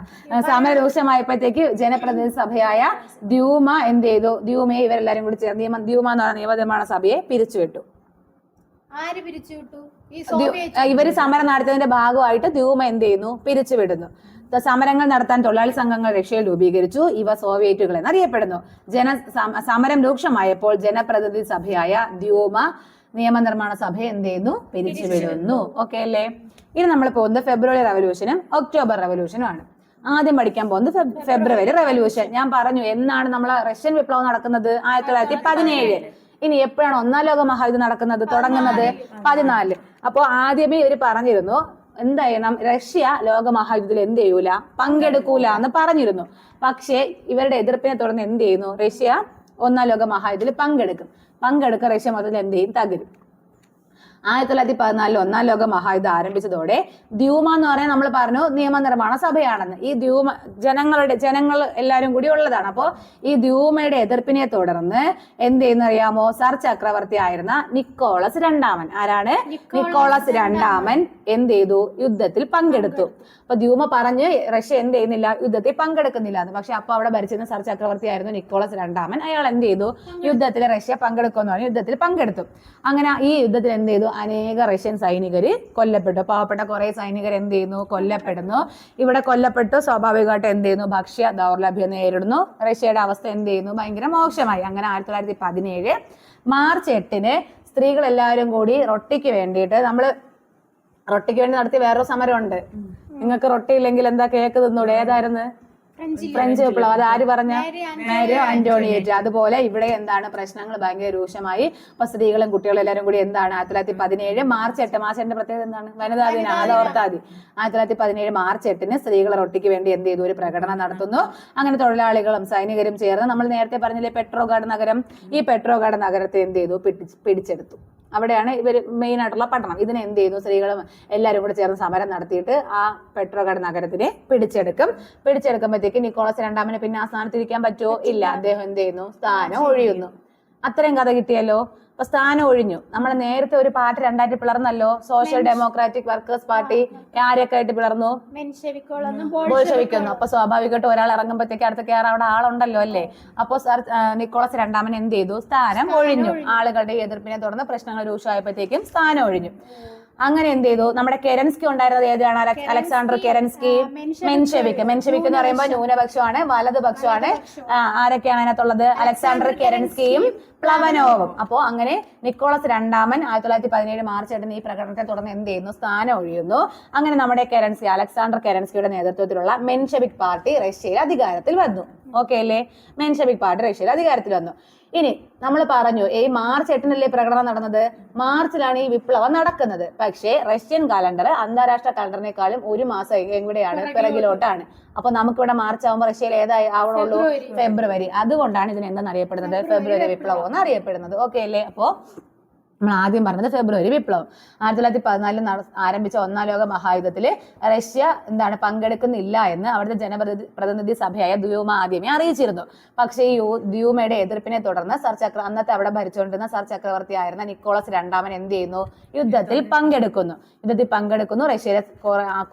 സമര രൂക്ഷമായപ്പോഴത്തേക്ക് ജനപ്രതിനിധി സഭയായ ദ്യൂമ എന്ത് ചെയ്തു? ദ്യൂമയെ ഇവരെല്ലാരും കൂടി ചേർന്ന് നിയമ ദ്യൂമ എന്ന് പറഞ്ഞ നിയമനിർമ്മാണ സഭയെ പിരിച്ചുവിട്ടു ആര് പിരിച്ചുവിട്ടു ഇവർ സമരം നടത്തുന്നതിന്റെ ഭാഗമായിട്ട് ദ്യൂമ എന്ത് ചെയ്യുന്നു? പിരിച്ചുവിടുന്നു. സമരങ്ങൾ നടത്താൻ തൊഴിലാളി സംഘങ്ങൾ റഷ്യയിൽ രൂപീകരിച്ചു. ഇവ സോവിയറ്റുകൾ എന്നറിയപ്പെടുന്നു. ജന സമരം രൂക്ഷമായപ്പോൾ ജനപ്രതിനിധി സഭയായ ദ്യൂമ നിയമനിർമ്മാണ സഭ എന്ത് ചെയ്യുന്നു പിരിച്ചുവിടുന്നു ഓക്കെ അല്ലേ? ഇനി നമ്മൾ പോകുന്നത് ഫെബ്രുവരി റവല്യൂഷനും ഒക്ടോബർ റവല്യൂഷനും ആണ്. ആദ്യം പഠിക്കാൻ പോകുന്നത് ഫെബ്രുവരി റവല്യൂഷൻ ഞാൻ പറഞ്ഞു എന്നാണ് നമ്മൾ റഷ്യൻ വിപ്ലവം നടക്കുന്നത് ആയിരത്തി തൊള്ളായിരത്തി പതിനേഴ്. ഇനി എപ്പോഴാണ് ഒന്നാം ലോക മഹായുദ്ധം നടക്കുന്നത് തുടങ്ങുന്നത് പതിനാല്. അപ്പോ ആദ്യമേ ഇവർ പറഞ്ഞിരുന്നു എന്ത് ചെയ്യണം റഷ്യ ലോക മഹായുദ്ധത്തിൽ എന്ത് ചെയ്യൂല? പങ്കെടുക്കൂല എന്ന് പറഞ്ഞിരുന്നു. പക്ഷേ ഇവരുടെ എതിർപ്പിനെ തുടർന്ന് എന്ത് ചെയ്യുന്നു? റഷ്യ ഒന്നാം ലോക മഹായുദ്ധത്തിൽ പങ്കെടുക്കും. പങ്കെടുക്കുക റഷ്യ മൊത്തത്തിൽ എന്ത് ചെയ്യും തകരും. ആയിരത്തി തൊള്ളായിരത്തി പതിനാലിൽ ഒന്നാം ലോക മഹായുദ്ധം ആരംഭിച്ചതോടെ ദ്യൂമ എന്ന് പറയാൻ നമ്മൾ പറഞ്ഞു നിയമനിർമ്മാണ സഭയാണെന്ന്. ഈ ദ്യൂമ ജനങ്ങളുടെ ജനങ്ങൾ എല്ലാവരും കൂടി ഉള്ളതാണ്. അപ്പോൾ ഈ ദ്യൂമയുടെ എതിർപ്പിനെ തുടർന്ന് എന്ത് ചെയ്യുന്ന അറിയാമോ സർ ചക്രവർത്തി ആയിരുന്ന നിക്കോളസ് രണ്ടാമൻ. ആരാണ്? നിക്കോളസ് രണ്ടാമൻ എന്ത് ചെയ്തു? യുദ്ധത്തിൽ പങ്കെടുത്തു. അപ്പൊ ദ്യൂമ പറഞ്ഞ് റഷ്യ എന്ത് ചെയ്യുന്നില്ല? യുദ്ധത്തിൽ പങ്കെടുക്കുന്നില്ല എന്ന്. പക്ഷെ അപ്പൊ അവിടെ ഭരിച്ചിരുന്ന സർ ചക്രവർത്തി ആയിരുന്നു നിക്കോളസ് രണ്ടാമൻ. അയാൾ എന്ത് ചെയ്തു? യുദ്ധത്തിൽ റഷ്യ പങ്കെടുക്കുമെന്ന് പറഞ്ഞു യുദ്ധത്തിൽ പങ്കെടുത്തു. അങ്ങനെ ഈ യുദ്ധത്തിൽ എന്ത് ചെയ്തു? അനേക റഷ്യൻ സൈനികർ കൊല്ലപ്പെട്ടു. പാവപ്പെട്ട കുറെ സൈനികർ എന്ത് ചെയ്യുന്നു? കൊല്ലപ്പെടുന്നു. ഇവിടെ കൊല്ലപ്പെട്ടു. സ്വാഭാവികമായിട്ട് എന്ത് ചെയ്യുന്നു? ഭക്ഷ്യ ദൗർലഭ്യം നേരിടുന്നു. റഷ്യയുടെ അവസ്ഥ എന്ത് ചെയ്യുന്നു? ഭയങ്കര മോശമായി. അങ്ങനെ ആയിരത്തി തൊള്ളായിരത്തി പതിനേഴ് മാർച്ച് എട്ടിന് സ്ത്രീകൾ എല്ലാവരും കൂടി റൊട്ടിക്ക് വേണ്ടിയിട്ട് നമ്മൾ റൊട്ടിക്ക് വേണ്ടി നടത്തി വേറൊരു സമരമുണ്ട്. നിങ്ങൾക്ക് റൊട്ടി ഇല്ലെങ്കിൽ എന്താ കേക്ക് തിന്നൂടെ? ഏതായിരുന്നു? ഫ്രഞ്ച് വിപ്ലവം അത് ആര് പറഞ്ഞ? മേരി ആന്റോണിയേറ്റ് അതുപോലെ ഇവിടെ എന്താണ് പ്രശ്നങ്ങൾ? ഭയങ്കര രൂക്ഷമായി. അപ്പൊ സ്ത്രീകളും കുട്ടികളും എല്ലാവരും കൂടി എന്താണ്? ആയിരത്തി തൊള്ളായിരത്തി പതിനേഴ് മാർച്ച് എട്ട് എട്ടിന്റെ പ്രത്യേകത എന്താണ്? വനിതാ ദിനം. അത് ഓർത്താൽ മതി. ആയിരത്തി തൊള്ളായിരത്തി പതിനേഴ് മാർച്ച് എട്ടിന് സ്ത്രീകളെ റൊട്ടിക്ക് വേണ്ടി എന്ത് ചെയ്തു? ഒരു പ്രകടനം നടത്തുന്നു. അങ്ങനെ തൊഴിലാളികളും സൈനികരും ചേർന്ന് നമ്മൾ നേരത്തെ പറഞ്ഞില്ലേ പെട്രോഗാഡ് നഗരം. ഈ പെട്രോഗാഡ് നഗരത്തെ എന്ത് ചെയ്തു? പിടിച്ചെടുത്തു. അവിടെയാണ് ഇവർ മെയിൻ ആയിട്ടുള്ള പട്ടണം. ഇതിനെ എന്ത് ചെയ്യുന്നു? സ്ത്രീകളും എല്ലാവരും കൂടെ ചേർന്ന് സമരം നടത്തിയിട്ട് ആ പെട്രോഗഡ് നഗരത്തിനെ പിടിച്ചെടുക്കും. പിടിച്ചെടുക്കുമ്പോഴത്തേക്ക് നിക്കോളസ് രണ്ടാമനെ പിന്നെ ആ സ്ഥാനത്ത് ഇരിക്കാൻ പറ്റുമോ ഇല്ല. അദ്ദേഹം എന്ത് ചെയ്യുന്നു? സ്ഥാനം ഒഴിയുന്നു. അത്രയും കഥ കിട്ടിയല്ലോ? അപ്പൊ സ്ഥാനം ഒഴിഞ്ഞു. നമ്മൾ നേരത്തെ ഒരു പാർട്ടി രണ്ടായിട്ട് പിളർന്നല്ലോ? സോഷ്യൽ ഡെമോക്രാറ്റിക് വർക്കേഴ്സ് പാർട്ടി ആരൊക്കെ ആയിട്ട് പിളർന്നു? ബോൾഷെവിക്കുന്നു അപ്പൊ സ്വാഭാവികമായിട്ട് ഒരാൾ ഇറങ്ങുമ്പോഴത്തേക്ക് അടുത്ത കയറാൻ അവിടെ ആളുണ്ടല്ലോ അല്ലേ? അപ്പൊ സർ നിക്കോളസ് രണ്ടാമൻ എന്ത് ചെയ്തു? സ്ഥാനം ഒഴിഞ്ഞു. ആളുകളുടെ എതിർപ്പിനെ തുടർന്ന് പ്രശ്നങ്ങൾ രൂക്ഷമായപ്പോഴത്തേക്കും സ്ഥാനം ഒഴിഞ്ഞു. അങ്ങനെ എന്ത് ചെയ്തു? നമ്മുടെ കെരൻസ്കി ഉണ്ടായിരുന്നത് ഏതാണ്? അലക്- അലക്സാണ്ടർ കെരൻസ്കി മെൻഷെവിക്ക് മെൻഷെവിക്ക് എന്ന് പറയുമ്പോൾ ന്യൂനപക്ഷമാണ് വലതുപക്ഷമാണ്. ആരൊക്കെയാണ് അതിനകത്തുള്ളത്? അലക്സാണ്ടർ കെരൻസ്കിയും പ്ലവനോവും. അപ്പോ അങ്ങനെ നിക്കോളസ് രണ്ടാമൻ ആയിരത്തി തൊള്ളായിരത്തി പതിനേഴ് മാർച്ച് എട്ടിന് ഈ പ്രകടനത്തെ തുടർന്ന് എന്ത് ചെയ്യുന്നു? സ്ഥാനം ഒഴിയുന്നു. അങ്ങനെ നമ്മുടെ കെരൻസി അലക്സാണ്ടർ കെരൻസ്കിയുടെ നേതൃത്വത്തിലുള്ള മെൻഷെവിക് പാർട്ടി റഷ്യയിൽ അധികാരത്തിൽ വന്നു. ഓക്കെ അല്ലേ? മെൻഷബിക് പാർട്ടി റഷ്യയിൽ അധികാരത്തിൽ വന്നു. ഇനി നമ്മൾ പറഞ്ഞു ഈ മാർച്ച് എട്ടിനല്ലേ പ്രകടനം നടന്നത്? മാർച്ചിലാണ് ഈ വിപ്ലവം നടക്കുന്നത്. പക്ഷേ റഷ്യൻ കലണ്ടർ അന്താരാഷ്ട്ര കലണ്ടറിനേക്കാളും ഒരു മാസം എവിടെയാണ് പിറകിലോട്ടാണ്. അപ്പൊ നമുക്കിവിടെ മാർച്ച് ആകുമ്പോൾ റഷ്യയിൽ ഏതായി? ആവണുള്ളൂ. ഫെബ്രുവരി. അതുകൊണ്ടാണ് ഇതിന് എന്തെന്ന് അറിയപ്പെടുന്നത്? ഫെബ്രുവരി വിപ്ലവം എന്ന് അറിയപ്പെടുന്നത് ഓക്കെ അല്ലേ? അപ്പോ നമ്മൾ ആദ്യം പറഞ്ഞത് ഫെബ്രുവരി വിപ്ലവം. ആയിരത്തി തൊള്ളായിരത്തി പതിനാലിൽ നട- ആരംഭിച്ച ഒന്നാം ലോക മഹായുദ്ധത്തിൽ റഷ്യ എന്താണ് പങ്കെടുക്കുന്നില്ല എന്ന് അവിടുത്തെ ജനപ്രതി പ്രതിനിധി സഭയായ ദ്യൂമ ആദ്യമേ അറിയിച്ചിരുന്നു. പക്ഷേ ഈ ദ്യൂമയുടെ എതിർപ്പിനെ തുടർന്ന് സർ ചക്ര അന്നത്തെ അവിടെ ഭരിച്ചുകൊണ്ടിരുന്ന സർ ചക്രവർത്തി ആയിരുന്ന നിക്കോളസ് രണ്ടാമൻ എന്ത് ചെയ്യുന്നു? യുദ്ധത്തിൽ പങ്കെടുക്കുന്നു. യുദ്ധത്തിൽ പങ്കെടുക്കുന്നു. റഷ്യയിലെ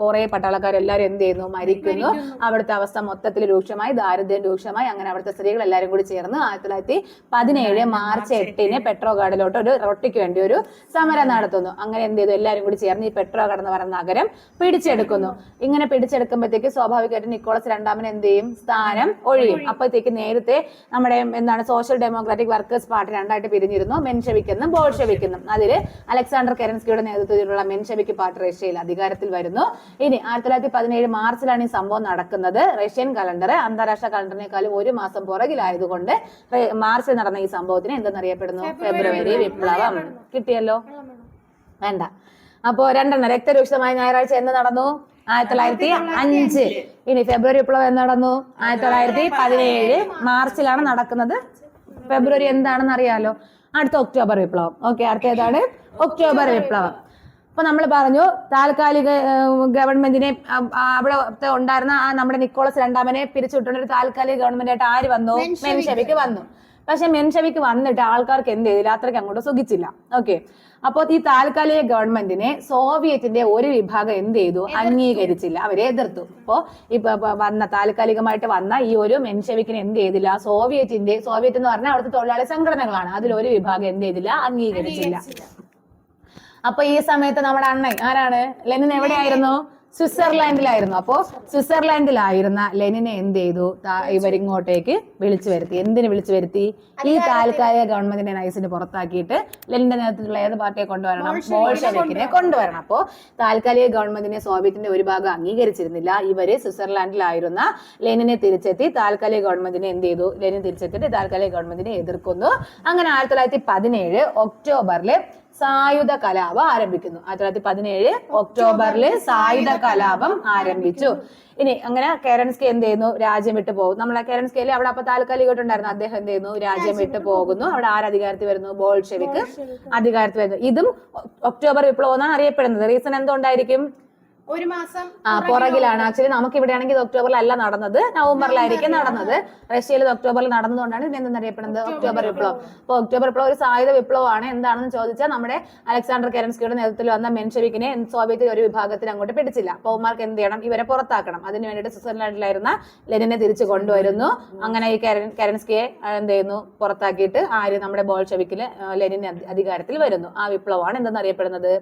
കുറെ- പട്ടാളക്കാരെല്ലാവരും എന്ത് ചെയ്യുന്നു? മരിക്കുന്നു. അവിടുത്തെ അവസ്ഥ മൊത്തത്തിൽ രൂക്ഷമായി ദാരിദ്ര്യം രൂക്ഷമായി. അങ്ങനെ അവിടുത്തെ സ്ത്രീകൾ എല്ലാവരും കൂടി ചേർന്ന് ആയിരത്തി തൊള്ളായിരത്തി പതിനേഴ് മാർച്ച് എട്ടിന് പെട്രോഗാർഡിലോട്ട് ഒരു റൊട്ടിക്ക് വേണ്ടി ഒരു സമരം നടത്തുന്നു. അങ്ങനെ എന്ത് ചെയ്തു? എല്ലാവരും കൂടി ചേർന്ന് ഈ പെട്രോ കടന്ന് പറഞ്ഞ നഗരം പിടിച്ചെടുക്കുന്നു. ഇങ്ങനെ പിടിച്ചെടുക്കുമ്പോഴത്തേക്ക് സ്വാഭാവികമായിട്ട് നിക്കോളസ് രണ്ടാമൻ എന്ത് ചെയ്യും? സ്ഥാനം ഒഴിയും. അപ്പോഴത്തേക്ക് നേരത്തെ നമ്മുടെ എന്താണ് സോഷ്യൽ ഡെമോക്രാറ്റിക് വർക്കേഴ്സ് പാർട്ടി രണ്ടായിട്ട് പിരിഞ്ഞിരുന്നു. മെൻഷവിക്കെന്നും ബോൾഷവിക്കെന്നും. അതിൽ അലക്സാണ്ടർ കെരൻസ്കിയുടെ നേതൃത്വത്തിലുള്ള മെൻഷവിക്ക് പാർട്ടി റഷ്യയിൽ അധികാരത്തിൽ വരുന്നു. ഇനി ആയിരത്തി തൊള്ളായിരത്തി പതിനേഴ് മാർച്ചിലാണ് ഈ സംഭവം നടക്കുന്നത്. റഷ്യൻ കലണ്ടർ അന്താരാഷ്ട്ര കലണ്ടറിനേക്കാളും ഒരു മാസം പുറകിലായതുകൊണ്ട് മാർച്ചിൽ നടന്ന ഈ സംഭവത്തിന് എന്തെന്നറിയപ്പെടുന്നു? ഫെബ്രുവരി വിപ്ലവം. കിട്ടിയല്ലോ? വേണ്ട. അപ്പോ രണ്ടെണ്ണം. രക്തരൂക്ഷിതമായ ഞായറാഴ്ച എന്ന് നടന്നു? ആയിരത്തി തൊള്ളായിരത്തി അഞ്ച്. ഇനി ഫെബ്രുവരി വിപ്ലവം എന്ന് നടന്നു? ആയിരത്തി തൊള്ളായിരത്തി പതിനേഴ് മാർച്ചിലാണ് നടക്കുന്നത്. ഫെബ്രുവരി എന്താണെന്ന് അറിയാലോ? അടുത്ത ഒക്ടോബർ വിപ്ലവം. ഓക്കെ അടുത്ത ഏതാണ്? ഒക്ടോബർ വിപ്ലവം. അപ്പൊ നമ്മൾ പറഞ്ഞു താൽക്കാലിക ഗവൺമെന്റിനെ അവിടെ ഉണ്ടായിരുന്ന ആ നമ്മുടെ നിക്കോളസ് രണ്ടാമനെ പിരിച്ചുവിട്ടുള്ള ഒരു താൽക്കാലിക ഗവൺമെന്റ് ആയിട്ട് ആര് വന്നു? മെൻഷവിക്ക് വന്നു. പക്ഷെ മെൻഷവിക്ക് വന്നിട്ട് ആൾക്കാർക്ക് എന്ത് ചെയ്തില്ല? അത്രയ്ക്ക് അങ്ങോട്ട് സുഖിച്ചില്ല. ഓക്കെ അപ്പോൾ ഈ താൽക്കാലിക ഗവൺമെന്റിനെ സോവിയറ്റിന്റെ ഒരു വിഭാഗം എന്ത് ചെയ്തു? അംഗീകരിച്ചില്ല. അവരെ എതിർത്തു. അപ്പോ ഇപ്പൊ വന്ന താൽക്കാലികമായിട്ട് വന്ന ഈ ഒരു മെൻഷവിക്കിനെ എന്ത് ചെയ്തില്ല? സോവിയറ്റിന്റെ സോവിയറ്റ് എന്ന് പറഞ്ഞാൽ അവിടുത്തെ തൊഴിലാളി സംഘടനകളാണ്. അതിൽ ഒരു വിഭാഗം എന്ത് ചെയ്തില്ല? അംഗീകരിച്ചില്ല. അപ്പൊ ഈ സമയത്ത് നമ്മുടെ അണ്ണൻ ആരാണ്? ലെനിൻ എവിടെയായിരുന്നു? സ്വിറ്റ്സർലാൻഡിലായിരുന്നു. അപ്പോ സ്വിറ്റ്സർലാൻഡിലായിരുന്ന ലെനിനെ എന്ത് ചെയ്തു? ഇവരിങ്ങോട്ടേക്ക് വിളിച്ചു വരുത്തി. എന്തിനു വിളിച്ചു വരുത്തി? ഈ താൽക്കാലിക ഗവൺമെന്റിനെ നൈസിന് പുറത്താക്കിയിട്ട് ലെനിന്റെ നേതൃത്വത്തിലുള്ള ഏത് പാർട്ടിയെ കൊണ്ടുവരണം? ബോൾഷെവിക്കിനെ കൊണ്ടുവരണം. അപ്പോ താൽക്കാലിക ഗവൺമെന്റിനെ സോവിയറ്റിന്റെ ഒരു ഭാഗം അംഗീകരിച്ചിരുന്നില്ല. ഇവർ സ്വിറ്റ്സർലാൻഡിലായിരുന്ന ലെനിനെ തിരിച്ചെത്തി. താൽക്കാലിക ഗവൺമെന്റിനെ എന്ത് ചെയ്തു? ലെനിൻ തിരിച്ചെത്തിയിട്ട് താൽക്കാലിക ഗവൺമെന്റിനെ എതിർക്കുന്നു. അങ്ങനെ ആയിരത്തി തൊള്ളായിരത്തി പതിനേഴ് ഒക്ടോബറിൽ സായുധ കലാപം ആരംഭിക്കുന്നു. ആയിരത്തി തൊള്ളായിരത്തി പതിനേഴ് ഒക്ടോബറിൽ സായുധ കലാപം ആരംഭിച്ചു. ഇനി അങ്ങനെ കെരൻസ്കി എന്ത് ചെയ്യുന്നു? രാജ്യം വിട്ടു പോകും. നമ്മളെ കെരൻസ്കയിൽ അവിടെ അപ്പൊ താൽക്കാലികമായിട്ടുണ്ടായിരുന്നു. അദ്ദേഹം എന്ത് ചെയ്യുന്നു? രാജ്യം വിട്ടു പോകുന്നു. അവിടെ ആര് അധികാരത്തിൽ വരുന്നു? ബോൾഷെവിക്ക് അധികാരത്തിൽ വരുന്നു. ഇതും ഒക്ടോബർ വിപ്ലവം എന്നാണ് അറിയപ്പെടുന്നത്. റീസൺ എന്തുകൊണ്ടായിരിക്കും? ഒരു മാസം ആ പുറകിലാണ്. ആക്ച്വലി നമുക്ക് ഇവിടെ ആണെങ്കിൽ ഒക്ടോബറിൽ അല്ല നടന്നത്. നവംബറിലായിരിക്കും നടന്നത്. റഷ്യയിൽ ഒക്ടോബറിൽ നടന്നതുകൊണ്ടാണ് ഇത് എന്തെന്നറിയപ്പെടുന്നത് ഒക്ടോബർ വിപ്ലവം. അപ്പൊ ഒക്ടോബർ വിപ്ലവം ഒരു സായുധ വിപ്ലവമാണ്. എന്താണെന്ന് ചോദിച്ചാൽ നമ്മുടെ അലക്സാണ്ടർ കെരൻസ്കിയുടെ നേതൃത്വത്തിൽ വന്ന മെൻഷവിക്കിനെ സോവിയത്തിൽ ഒരു വിഭാഗത്തിന് അങ്ങോട്ട് പിടിച്ചില്ല. അപ്പൊ ഉമാർക്ക് എന്ത് ചെയ്യണം? ഇവരെ പുറത്താക്കണം. അതിന് വേണ്ടിയിട്ട് സ്വിറ്റ്സർലാൻഡിലായിരുന്ന ലെനിനെ തിരിച്ചു കൊണ്ടുവരുന്നു. അങ്ങനെ ഈ കെരൻ കെരൻസ്കിയെ എന്ത് ചെയ്യുന്നു? പുറത്താക്കിയിട്ട് ആര്? നമ്മുടെ ബോൾഷെവിക്കിൽ ലെനിൻ അധികാരത്തിൽ വരുന്നു. ആ വിപ്ലവമാണ് എന്തെന്നറിയപ്പെടുന്നത്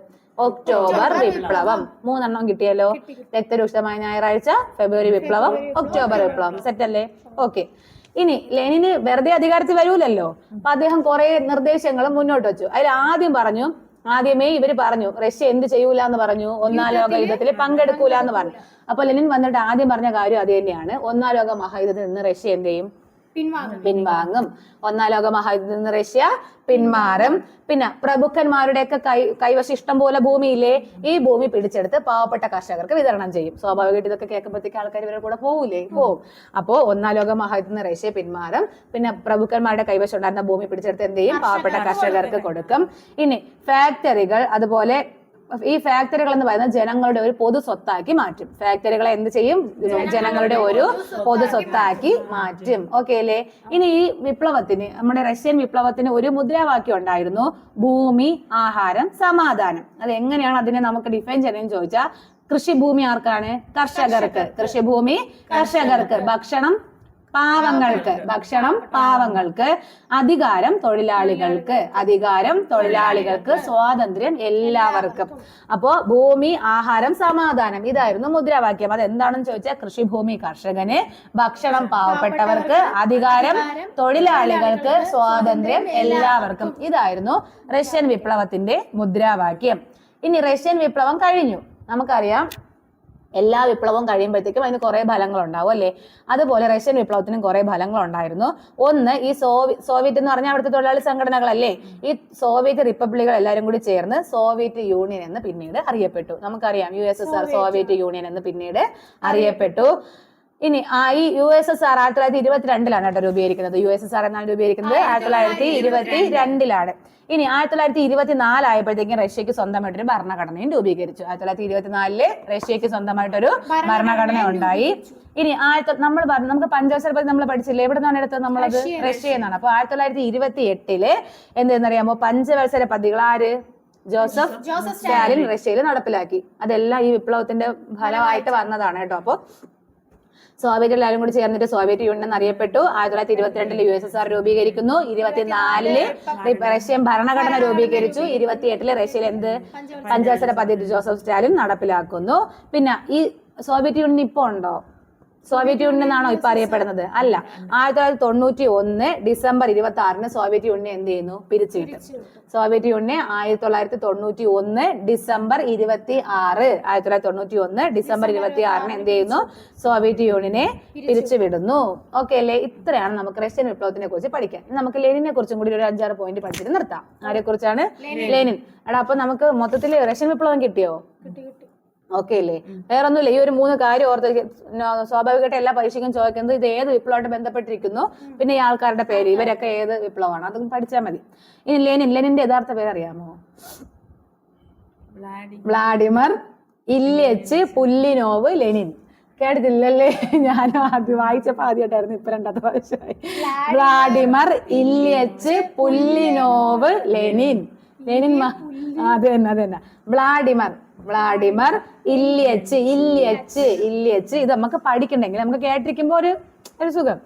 ഒക്ടോബർ വിപ്ലവം. മൂന്നെണ്ണം കിട്ടിയല്ലോ. രക്തരൂക്ഷമായ ഞായറാഴ്ച ഫെബ്രുവരി വിപ്ലവം. ഒക്ടോബർ വിപ്ലവം. സെറ്റ് അല്ലേ ഓക്കെ. ഇനി ലെനിന് വെറുതെ അധികാരത്തിൽ വരൂലല്ലോ? അപ്പൊ അദ്ദേഹം കുറെ നിർദ്ദേശങ്ങൾ മുന്നോട്ട് വെച്ചു. അതിൽ ആദ്യം പറഞ്ഞു ആദ്യമേ ഇവർ പറഞ്ഞു റഷ്യ എന്ത് ചെയ്യൂല എന്ന് പറഞ്ഞു. ഒന്നാം ലോക യുദ്ധത്തിൽ പങ്കെടുക്കൂല എന്ന് പറഞ്ഞു. അപ്പൊ ലെനിൻ വന്നിട്ട് ആദ്യം പറഞ്ഞ കാര്യം അത് തന്നെയാണ്. ഒന്നാം ലോക മഹായുദ്ധത്തിൽ നിന്ന് റഷ്യ എന്ത് ചെയ്യും? പിൻവാങ്ങും. പിൻവാങ്ങും. ഒന്നാം ലോക മഹായുദ്ധത്തിൽ നിന്ന് റഷ്യ പിന്മാറും പിന്നെ പ്രഭുക്കന്മാരുടെയൊക്കെ കൈ കൈവശം ഇഷ്ടം പോലെ ഭൂമിയില്ലേ? ഈ ഭൂമി പിടിച്ചെടുത്ത് പാവപ്പെട്ട കർഷകർക്ക് വിതരണം ചെയ്യും. സ്വാഭാവികമായിട്ട് ഇതൊക്കെ കേൾക്കുമ്പോഴത്തേക്ക് ആൾക്കാർ ഇവരുടെ കൂടെ പോകൂലേ പോവും. അപ്പോ ഒന്നാം ലോക മഹായുദ്ധത്തിൽ നിന്ന് റഷ്യ പിന്മാറും പിന്നെ പ്രഭുക്കന്മാരുടെ കൈവശം ഉണ്ടായിരുന്ന ഭൂമി പിടിച്ചെടുത്ത് എന്ത് ചെയ്യും? പാവപ്പെട്ട കർഷകർക്ക് കൊടുക്കും. ഇനി ഫാക്ടറികൾ അതുപോലെ ഈ ഫാക്ടറികൾ എന്ന് പറയുന്നത് ജനങ്ങളുടെ ഒരു പൊതു സ്വത്താക്കി മാറ്റും. ഫാക്ടറികളെ എന്ത് ചെയ്യും? ജനങ്ങളുടെ ഒരു പൊതു സ്വത്താക്കി മാറ്റും. ഓക്കെ അല്ലേ? ഇനി ഈ വിപ്ലവത്തിന് നമ്മുടെ റഷ്യൻ വിപ്ലവത്തിന് ഒരു മുദ്രാവാക്യം ഉണ്ടായിരുന്നു. ഭൂമി ആഹാരം സമാധാനം. അത് എങ്ങനെയാണ് അതിനെ നമുക്ക് ഡിഫൈൻ ചെയ്യണമെന്ന് ചോദിച്ചാൽ കൃഷിഭൂമി ആർക്കാണ്? കർഷകർക്ക്. കൃഷിഭൂമി കർഷകർക്ക്. ഭക്ഷണം പാവങ്ങൾക്ക് ഭക്ഷണം പാവങ്ങൾക്ക് അധികാരം തൊഴിലാളികൾക്ക്. അധികാരം തൊഴിലാളികൾക്ക് സ്വാതന്ത്ര്യം എല്ലാവർക്കും. അപ്പോ ഭൂമി ആഹാരം സമാധാനം. ഇതായിരുന്നു മുദ്രാവാക്യം. അത് എന്താണെന്ന് ചോദിച്ചാൽ കൃഷിഭൂമി കർഷകന് ഭക്ഷണം പാവപ്പെട്ടവർക്ക് അധികാരം തൊഴിലാളികൾക്ക് സ്വാതന്ത്ര്യം എല്ലാവർക്കും. ഇതായിരുന്നു റഷ്യൻ വിപ്ലവത്തിന്റെ മുദ്രാവാക്യം. ഇനി റഷ്യൻ വിപ്ലവം കഴിഞ്ഞു. നമുക്കറിയാം എല്ലാ വിപ്ലവവും കഴിയുമ്പോഴത്തേക്കും അതിന് കുറേ ഫലങ്ങൾ ഉണ്ടാവും അല്ലേ? അതുപോലെ റഷ്യൻ വിപ്ലവത്തിനും കുറേ ഫലങ്ങൾ ഉണ്ടായിരുന്നു ഒന്ന് ഈ സോവി സോവിയറ്റ് എന്ന് പറഞ്ഞാൽ അവിടുത്തെ തൊഴിലാളി സംഘടനകളല്ലേ? ഈ സോവിയറ്റ് റിപ്പബ്ലിക്കുകൾ എല്ലാവരും കൂടി ചേർന്ന് സോവിയറ്റ് യൂണിയൻ എന്ന് പിന്നീട് അറിയപ്പെട്ടു. നമുക്കറിയാം U S S R Soviet Union എന്ന് പിന്നീട് അറിയപ്പെട്ടു. ഇനി ആ ഈ യു എസ് എസ് ആർ ആയിരത്തി തൊള്ളായിരത്തി ഇരുപത്തിരണ്ടിലാണ് കേട്ടോ രൂപീകരിക്കുന്നത്. യു എസ് എസ് ആർ എന്നാണ് രൂപീകരിക്കുന്നത്? ആയിരത്തി തൊള്ളായിരത്തി ഇരുപത്തി രണ്ടിലാണ് ഇനി ആയിരത്തി തൊള്ളായിരത്തി ഇരുപത്തിനാല് ആയപ്പോഴത്തേക്കും റഷ്യക്ക് സ്വന്തമായിട്ടൊരു ഭരണഘടനയും രൂപീകരിച്ചു. ആയിരത്തി തൊള്ളായിരത്തി ഇരുപത്തിനാലിൽ റഷ്യക്ക് സ്വന്തമായിട്ടൊരു ഭരണഘടന ഉണ്ടായി. ഇനി ആയിരത്തി നമ്മൾ പറഞ്ഞു നമുക്ക് പഞ്ചവത്സര പദ്ധതി നമ്മൾ പഠിച്ചില്ലേ? എവിടെ നിന്നാണ് എടുത്തത് നമ്മളത്? റഷ്യ, എന്നാണ്. അപ്പൊ ആയിരത്തി തൊള്ളായിരത്തി ഇരുപത്തി എട്ടിൽ എന്തെന്നറിയാമോ? പഞ്ചവത്സര പദ്ധതികൾ ആര്? Joseph Joseph Stalin. റഷ്യയിൽ നടപ്പിലാക്കി. അതെല്ലാം ഈ വിപ്ലവത്തിന്റെ ഫലമായിട്ട് വന്നതാണ് കേട്ടോ. അപ്പൊ സോവിയറ്റ് എല്ലാവരും കൂടി ചേർന്നിട്ട് സോവിയറ്റ് യൂണിയൻ എന്നറിയപ്പെട്ടു. ആയിരത്തി തൊള്ളായിരത്തി ഇരുപത്തിരണ്ടിൽ യു എസ് എസ് ആർ രൂപീകരിക്കുന്നു. ഇരുപത്തിനാലിൽ റഷ്യൻ ഭരണഘടന രൂപീകരിച്ചു. ഇരുപത്തിയെട്ടിൽ റഷ്യയിൽ എന്ത് പഞ്ചവത്സര പദ്ധതി ജോസഫ് സ്റ്റാലിൻ നടപ്പിലാക്കുന്നു. പിന്നെ ഈ സോവിയറ്റ് യൂണിയൻ ഇപ്പൊ ഉണ്ടോ? സോവിയറ്റ് യൂണിയൻ എന്നാണോ ഇപ്പൊ അറിയപ്പെടുന്നത്? അല്ല. ആയിരത്തി തൊള്ളായിരത്തി തൊണ്ണൂറ്റി ഒന്ന് ഡിസംബർ ഇരുപത്തി ആറിന് സോവിയറ്റ് യൂണിയൻ എന്ത് ചെയ്യുന്നു? പിരിച്ചുവിട്ടു സോവിയറ്റ് യൂണിയൻ ആയിരത്തി തൊള്ളായിരത്തി തൊണ്ണൂറ്റി ഒന്ന് ഡിസംബർ ഇരുപത്തി ആറ് ആയിരത്തി തൊള്ളായിരത്തി തൊണ്ണൂറ്റി ഒന്ന് ഡിസംബർ ഇരുപത്തി ആറിന് എന്ത് ചെയ്യുന്നു സോവിയറ്റ് യൂണിയനെ പിരിച്ചുവിടുന്നു ഓക്കെ അല്ലേ? ഇത്രയാണ് നമുക്ക് റഷ്യൻ വിപ്ലവത്തിനെ കുറിച്ച് പഠിക്കാൻ. നമുക്ക് ലെനിനെ കുറിച്ചും കൂടി ഒരു അഞ്ചാറ് പോയിന്റ് പഠിച്ചിട്ട് നിർത്താം. ആരെ കുറിച്ചാണ് ലെനിൻ. എടാ അപ്പൊ നമുക്ക് മൊത്തത്തിൽ റഷ്യൻ വിപ്ലവം കിട്ടിയോ? കിട്ടി കിട്ടി. ഓക്കെ അല്ലേ വേറൊന്നുമില്ല. ഈ ഒരു മൂന്ന് കാര്യം ഓർത്ത് സ്വാഭാവികമായിട്ട് എല്ലാ പരീക്ഷയ്ക്കും ചോദിക്കുന്നത് ഇത് ഏത് വിപ്ലവമായിട്ട് ബന്ധപ്പെട്ടിരിക്കുന്നു? പിന്നെ ഈ ആൾക്കാരുടെ പേര് ഇവരൊക്കെ ഏത് വിപ്ലവമാണ്? അതും പഠിച്ചാൽ മതി. ഇനി ലെനിൻ ലെനിന്റെ യഥാർത്ഥ പേര് അറിയാമോ വ്ളാഡിമർ ഇല്യച്ച് പുല്ലിനോവ് ലെനിൻ. കേട്ടിട്ടില്ലല്ലേ? ഞാൻ ആദ്യം വായിച്ചപ്പോ ആദ്യമായിട്ടായിരുന്നു ഇപ്പൊ രണ്ടാമത്തെ പ്രാവശ്യമായി. Vladimir Ilyich Ulyanov Lenin. Lenin. അത് തന്നെ അത് തന്നെ. Vladimir Vladimir Ilyich Ilyich Ilyich. ഇത് നമുക്ക് പഠിക്കണ്ടെങ്കിൽ നമുക്ക് കേട്ടിരിക്കുമ്പോ ഒരു ഒരു സുഖം.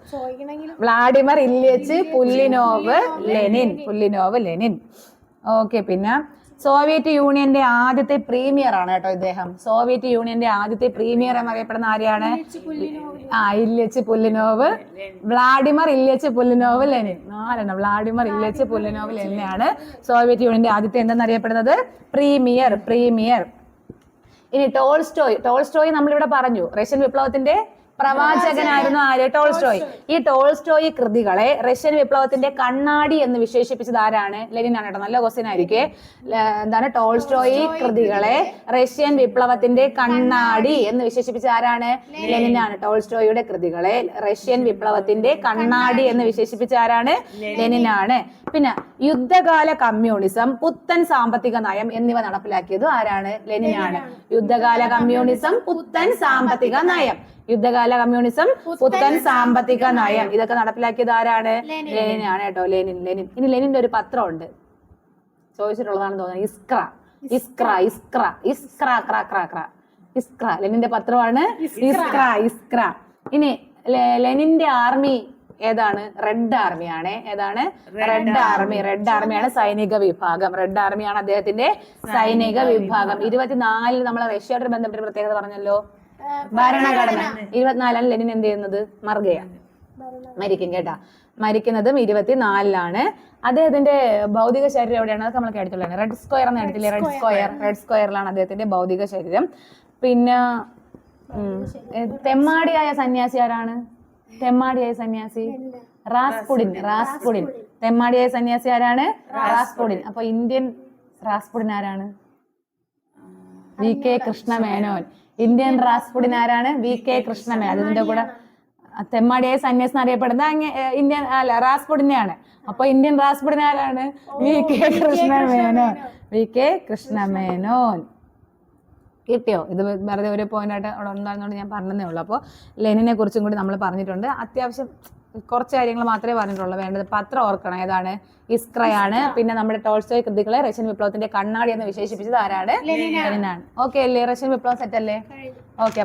Vladimir Ilyich Ulyanov Lenin. Ulyanov Lenin. Okay പിന്നെ സോവിയറ്റ് യൂണിയന്റെ ആദ്യത്തെ പ്രീമിയർ ആണ് കേട്ടോ ഇദ്ദേഹം. സോവിയറ്റ് യൂണിയന്റെ ആദ്യത്തെ പ്രീമിയർ എന്നറിയപ്പെടുന്ന ആരെയാണ് ആ Ilyich Ulyanov Vladimir Ilyich Ulyanov Lenin. നാലെണ്ണം. വ്ളാഡിമർ ഇല്യച്ച് പുല്ലിനോവ് ലെനിനാണ് സോവിയറ്റ് യൂണിയന്റെ ആദ്യത്തെ എന്തെന്നറിയപ്പെടുന്നത്? Premier premier. ഇനി ടോൾസ്റ്റോയ് ടോൾസ്റ്റോയ് നമ്മളിവിടെ പറഞ്ഞു. റഷ്യൻ വിപ്ലവത്തിന്റെ പ്രവാചകനായിരുന്നു ആര്? ടോൾസ്റ്റോയ്. ഈ ടോൾസ്റ്റോയ് കൃതികളെ റഷ്യൻ വിപ്ലവത്തിന്റെ കണ്ണാടി എന്ന് വിശേഷിപ്പിച്ചത് ആരാണ്? ലെനിൻ ആണ് കേട്ടോ. നല്ല ക്വസ്റ്റ്യൻ ആയിരിക്കേ. എന്താണ്? ടോൾസ്റ്റോയ് കൃതികളെ റഷ്യൻ വിപ്ലവത്തിന്റെ കണ്ണാടി എന്ന് വിശേഷിപ്പിച്ചത് ആരാണ്? ലെനിൻ. ലെനിനാണ്. ടോൾസ്റ്റോയുടെ കൃതികളെ റഷ്യൻ വിപ്ലവത്തിന്റെ കണ്ണാടി. എന്ന് വിശേഷിപ്പിച്ച ആരാണ്? ലെനിനാണ്. പിന്നെ യുദ്ധകാല കമ്മ്യൂണിസം പുത്തൻ സാമ്പത്തിക നയം എന്നിവ നടപ്പിലാക്കിയത് ആരാണ്? ലെനിനാണ്. യുദ്ധകാല കമ്മ്യൂണിസം പുത്തൻ സാമ്പത്തിക നയം. യുദ്ധകാല കമ്മ്യൂണിസം പുത്തൻ സാമ്പത്തിക നയം. ഇതൊക്കെ നടപ്പിലാക്കിയത് ആരാണ്? ലെനിനാണ് കേട്ടോ ലെനിൻ ലെനിൻ. ഇനി ലെനിന്റെ ഒരു പത്രമുണ്ട്. ചോദിച്ചിട്ടുള്ളതാണ് തോന്നുന്നത് Iskra. Iskra Iskra. Iskra. ക്ര ക്ര ക്ര. Iskra. ലെനിന്റെ പത്രമാണ് ഇസ്ക്ര. ഇസ്ക്ര ഇനി ലെനിന്റെ ആർമി ഏതാണ്? റെഡ് ആർമിയാണ് ഏതാണ്? റെഡ് ആർമി റെഡ് ആർമിയാണ് സൈനിക വിഭാഗം. റെഡ് ആർമിയാണ് അദ്ദേഹത്തിന്റെ സൈനിക വിഭാഗം. ഇരുപത്തിനാലിൽ നമ്മൾ റഷ്യയുടെ ബന്ധപ്പെട്ട പ്രത്യേകത പറഞ്ഞല്ലോ? ഭരണഘടന. ഇരുപത്തിനാലാണ് ലെനിൻ എന്ത് ചെയ്യുന്നത്? മർഗയ. മരിക്കും കേട്ടാ. മരിക്കുന്നതും ഇരുപത്തിനാലിലാണ്. അദ്ദേഹത്തിന്റെ ഭൗതിക ശരീരം എവിടെയാണ്? അതൊക്കെ നമ്മൾ കേട്ടിട്ടുള്ളതാണ്. റെഡ് സ്ക്വയർ എന്ന് കേട്ടില്ലേ റെഡ് സ്ക്വയർ റെഡ് സ്ക്വയറിലാണ് അദ്ദേഹത്തിന്റെ ഭൗതിക ശരീരം. പിന്നെ തെമ്മാടിയായ സന്യാസി ആരാണ് തെമ്മാടിയായ സന്യാസി? റാസ്പുഡിൻ റാസ്പുഡിൻ തെമ്മാടിയായ സന്യാസി ആരാണ്? റാസ്പുഡിൻ അപ്പൊ ഇന്ത്യൻ റാസ്പുഡിൻ ആരാണ്? V K Krishna Menon. Indian Rasputin ആരാണ്? V K Krishna Menon. അതിന്റെ കൂടെ തെമ്മാടിയായ സന്യാസം അറിയപ്പെടുന്ന ഇന്ത്യൻ അല്ല റാസ്പുഡിനെയാണ് അപ്പൊ ഇന്ത്യൻ റാസ്പുഡിൻ ആരാണ്? V K Krishna Menon. V K Krishna Menon. കിട്ടിയോ? ഇത് വെറുതെ ഒരു പോയിന്റായിട്ട് അവിടെ ഉണ്ടായിരുന്നോണ്ട് ഞാൻ പറഞ്ഞതേ ഉള്ളൂ. അപ്പോൾ ലെനിനെ കുറിച്ചും കൂടി നമ്മൾ പറഞ്ഞിട്ടുണ്ട്. അത്യാവശ്യം കുറച്ച് കാര്യങ്ങൾ മാത്രമേ പറഞ്ഞിട്ടുള്ളൂ. വേണ്ടത് പത്രം ഓർക്കണം. ഏതാണ്? ഇസ്ക്രയാണ്. പിന്നെ നമ്മുടെ ടോൾസ്റ്റോയ് കൃതികളെ റഷ്യൻ വിപ്ലവത്തിന്റെ കണ്ണാടി എന്ന് വിശേഷിപ്പിച്ചത് ആരാണ്? ലെനിനാണ്. ഓക്കെ അല്ലേ? റഷ്യൻ വിപ്ലവം സെറ്റ് അല്ലേ? ഓക്കെ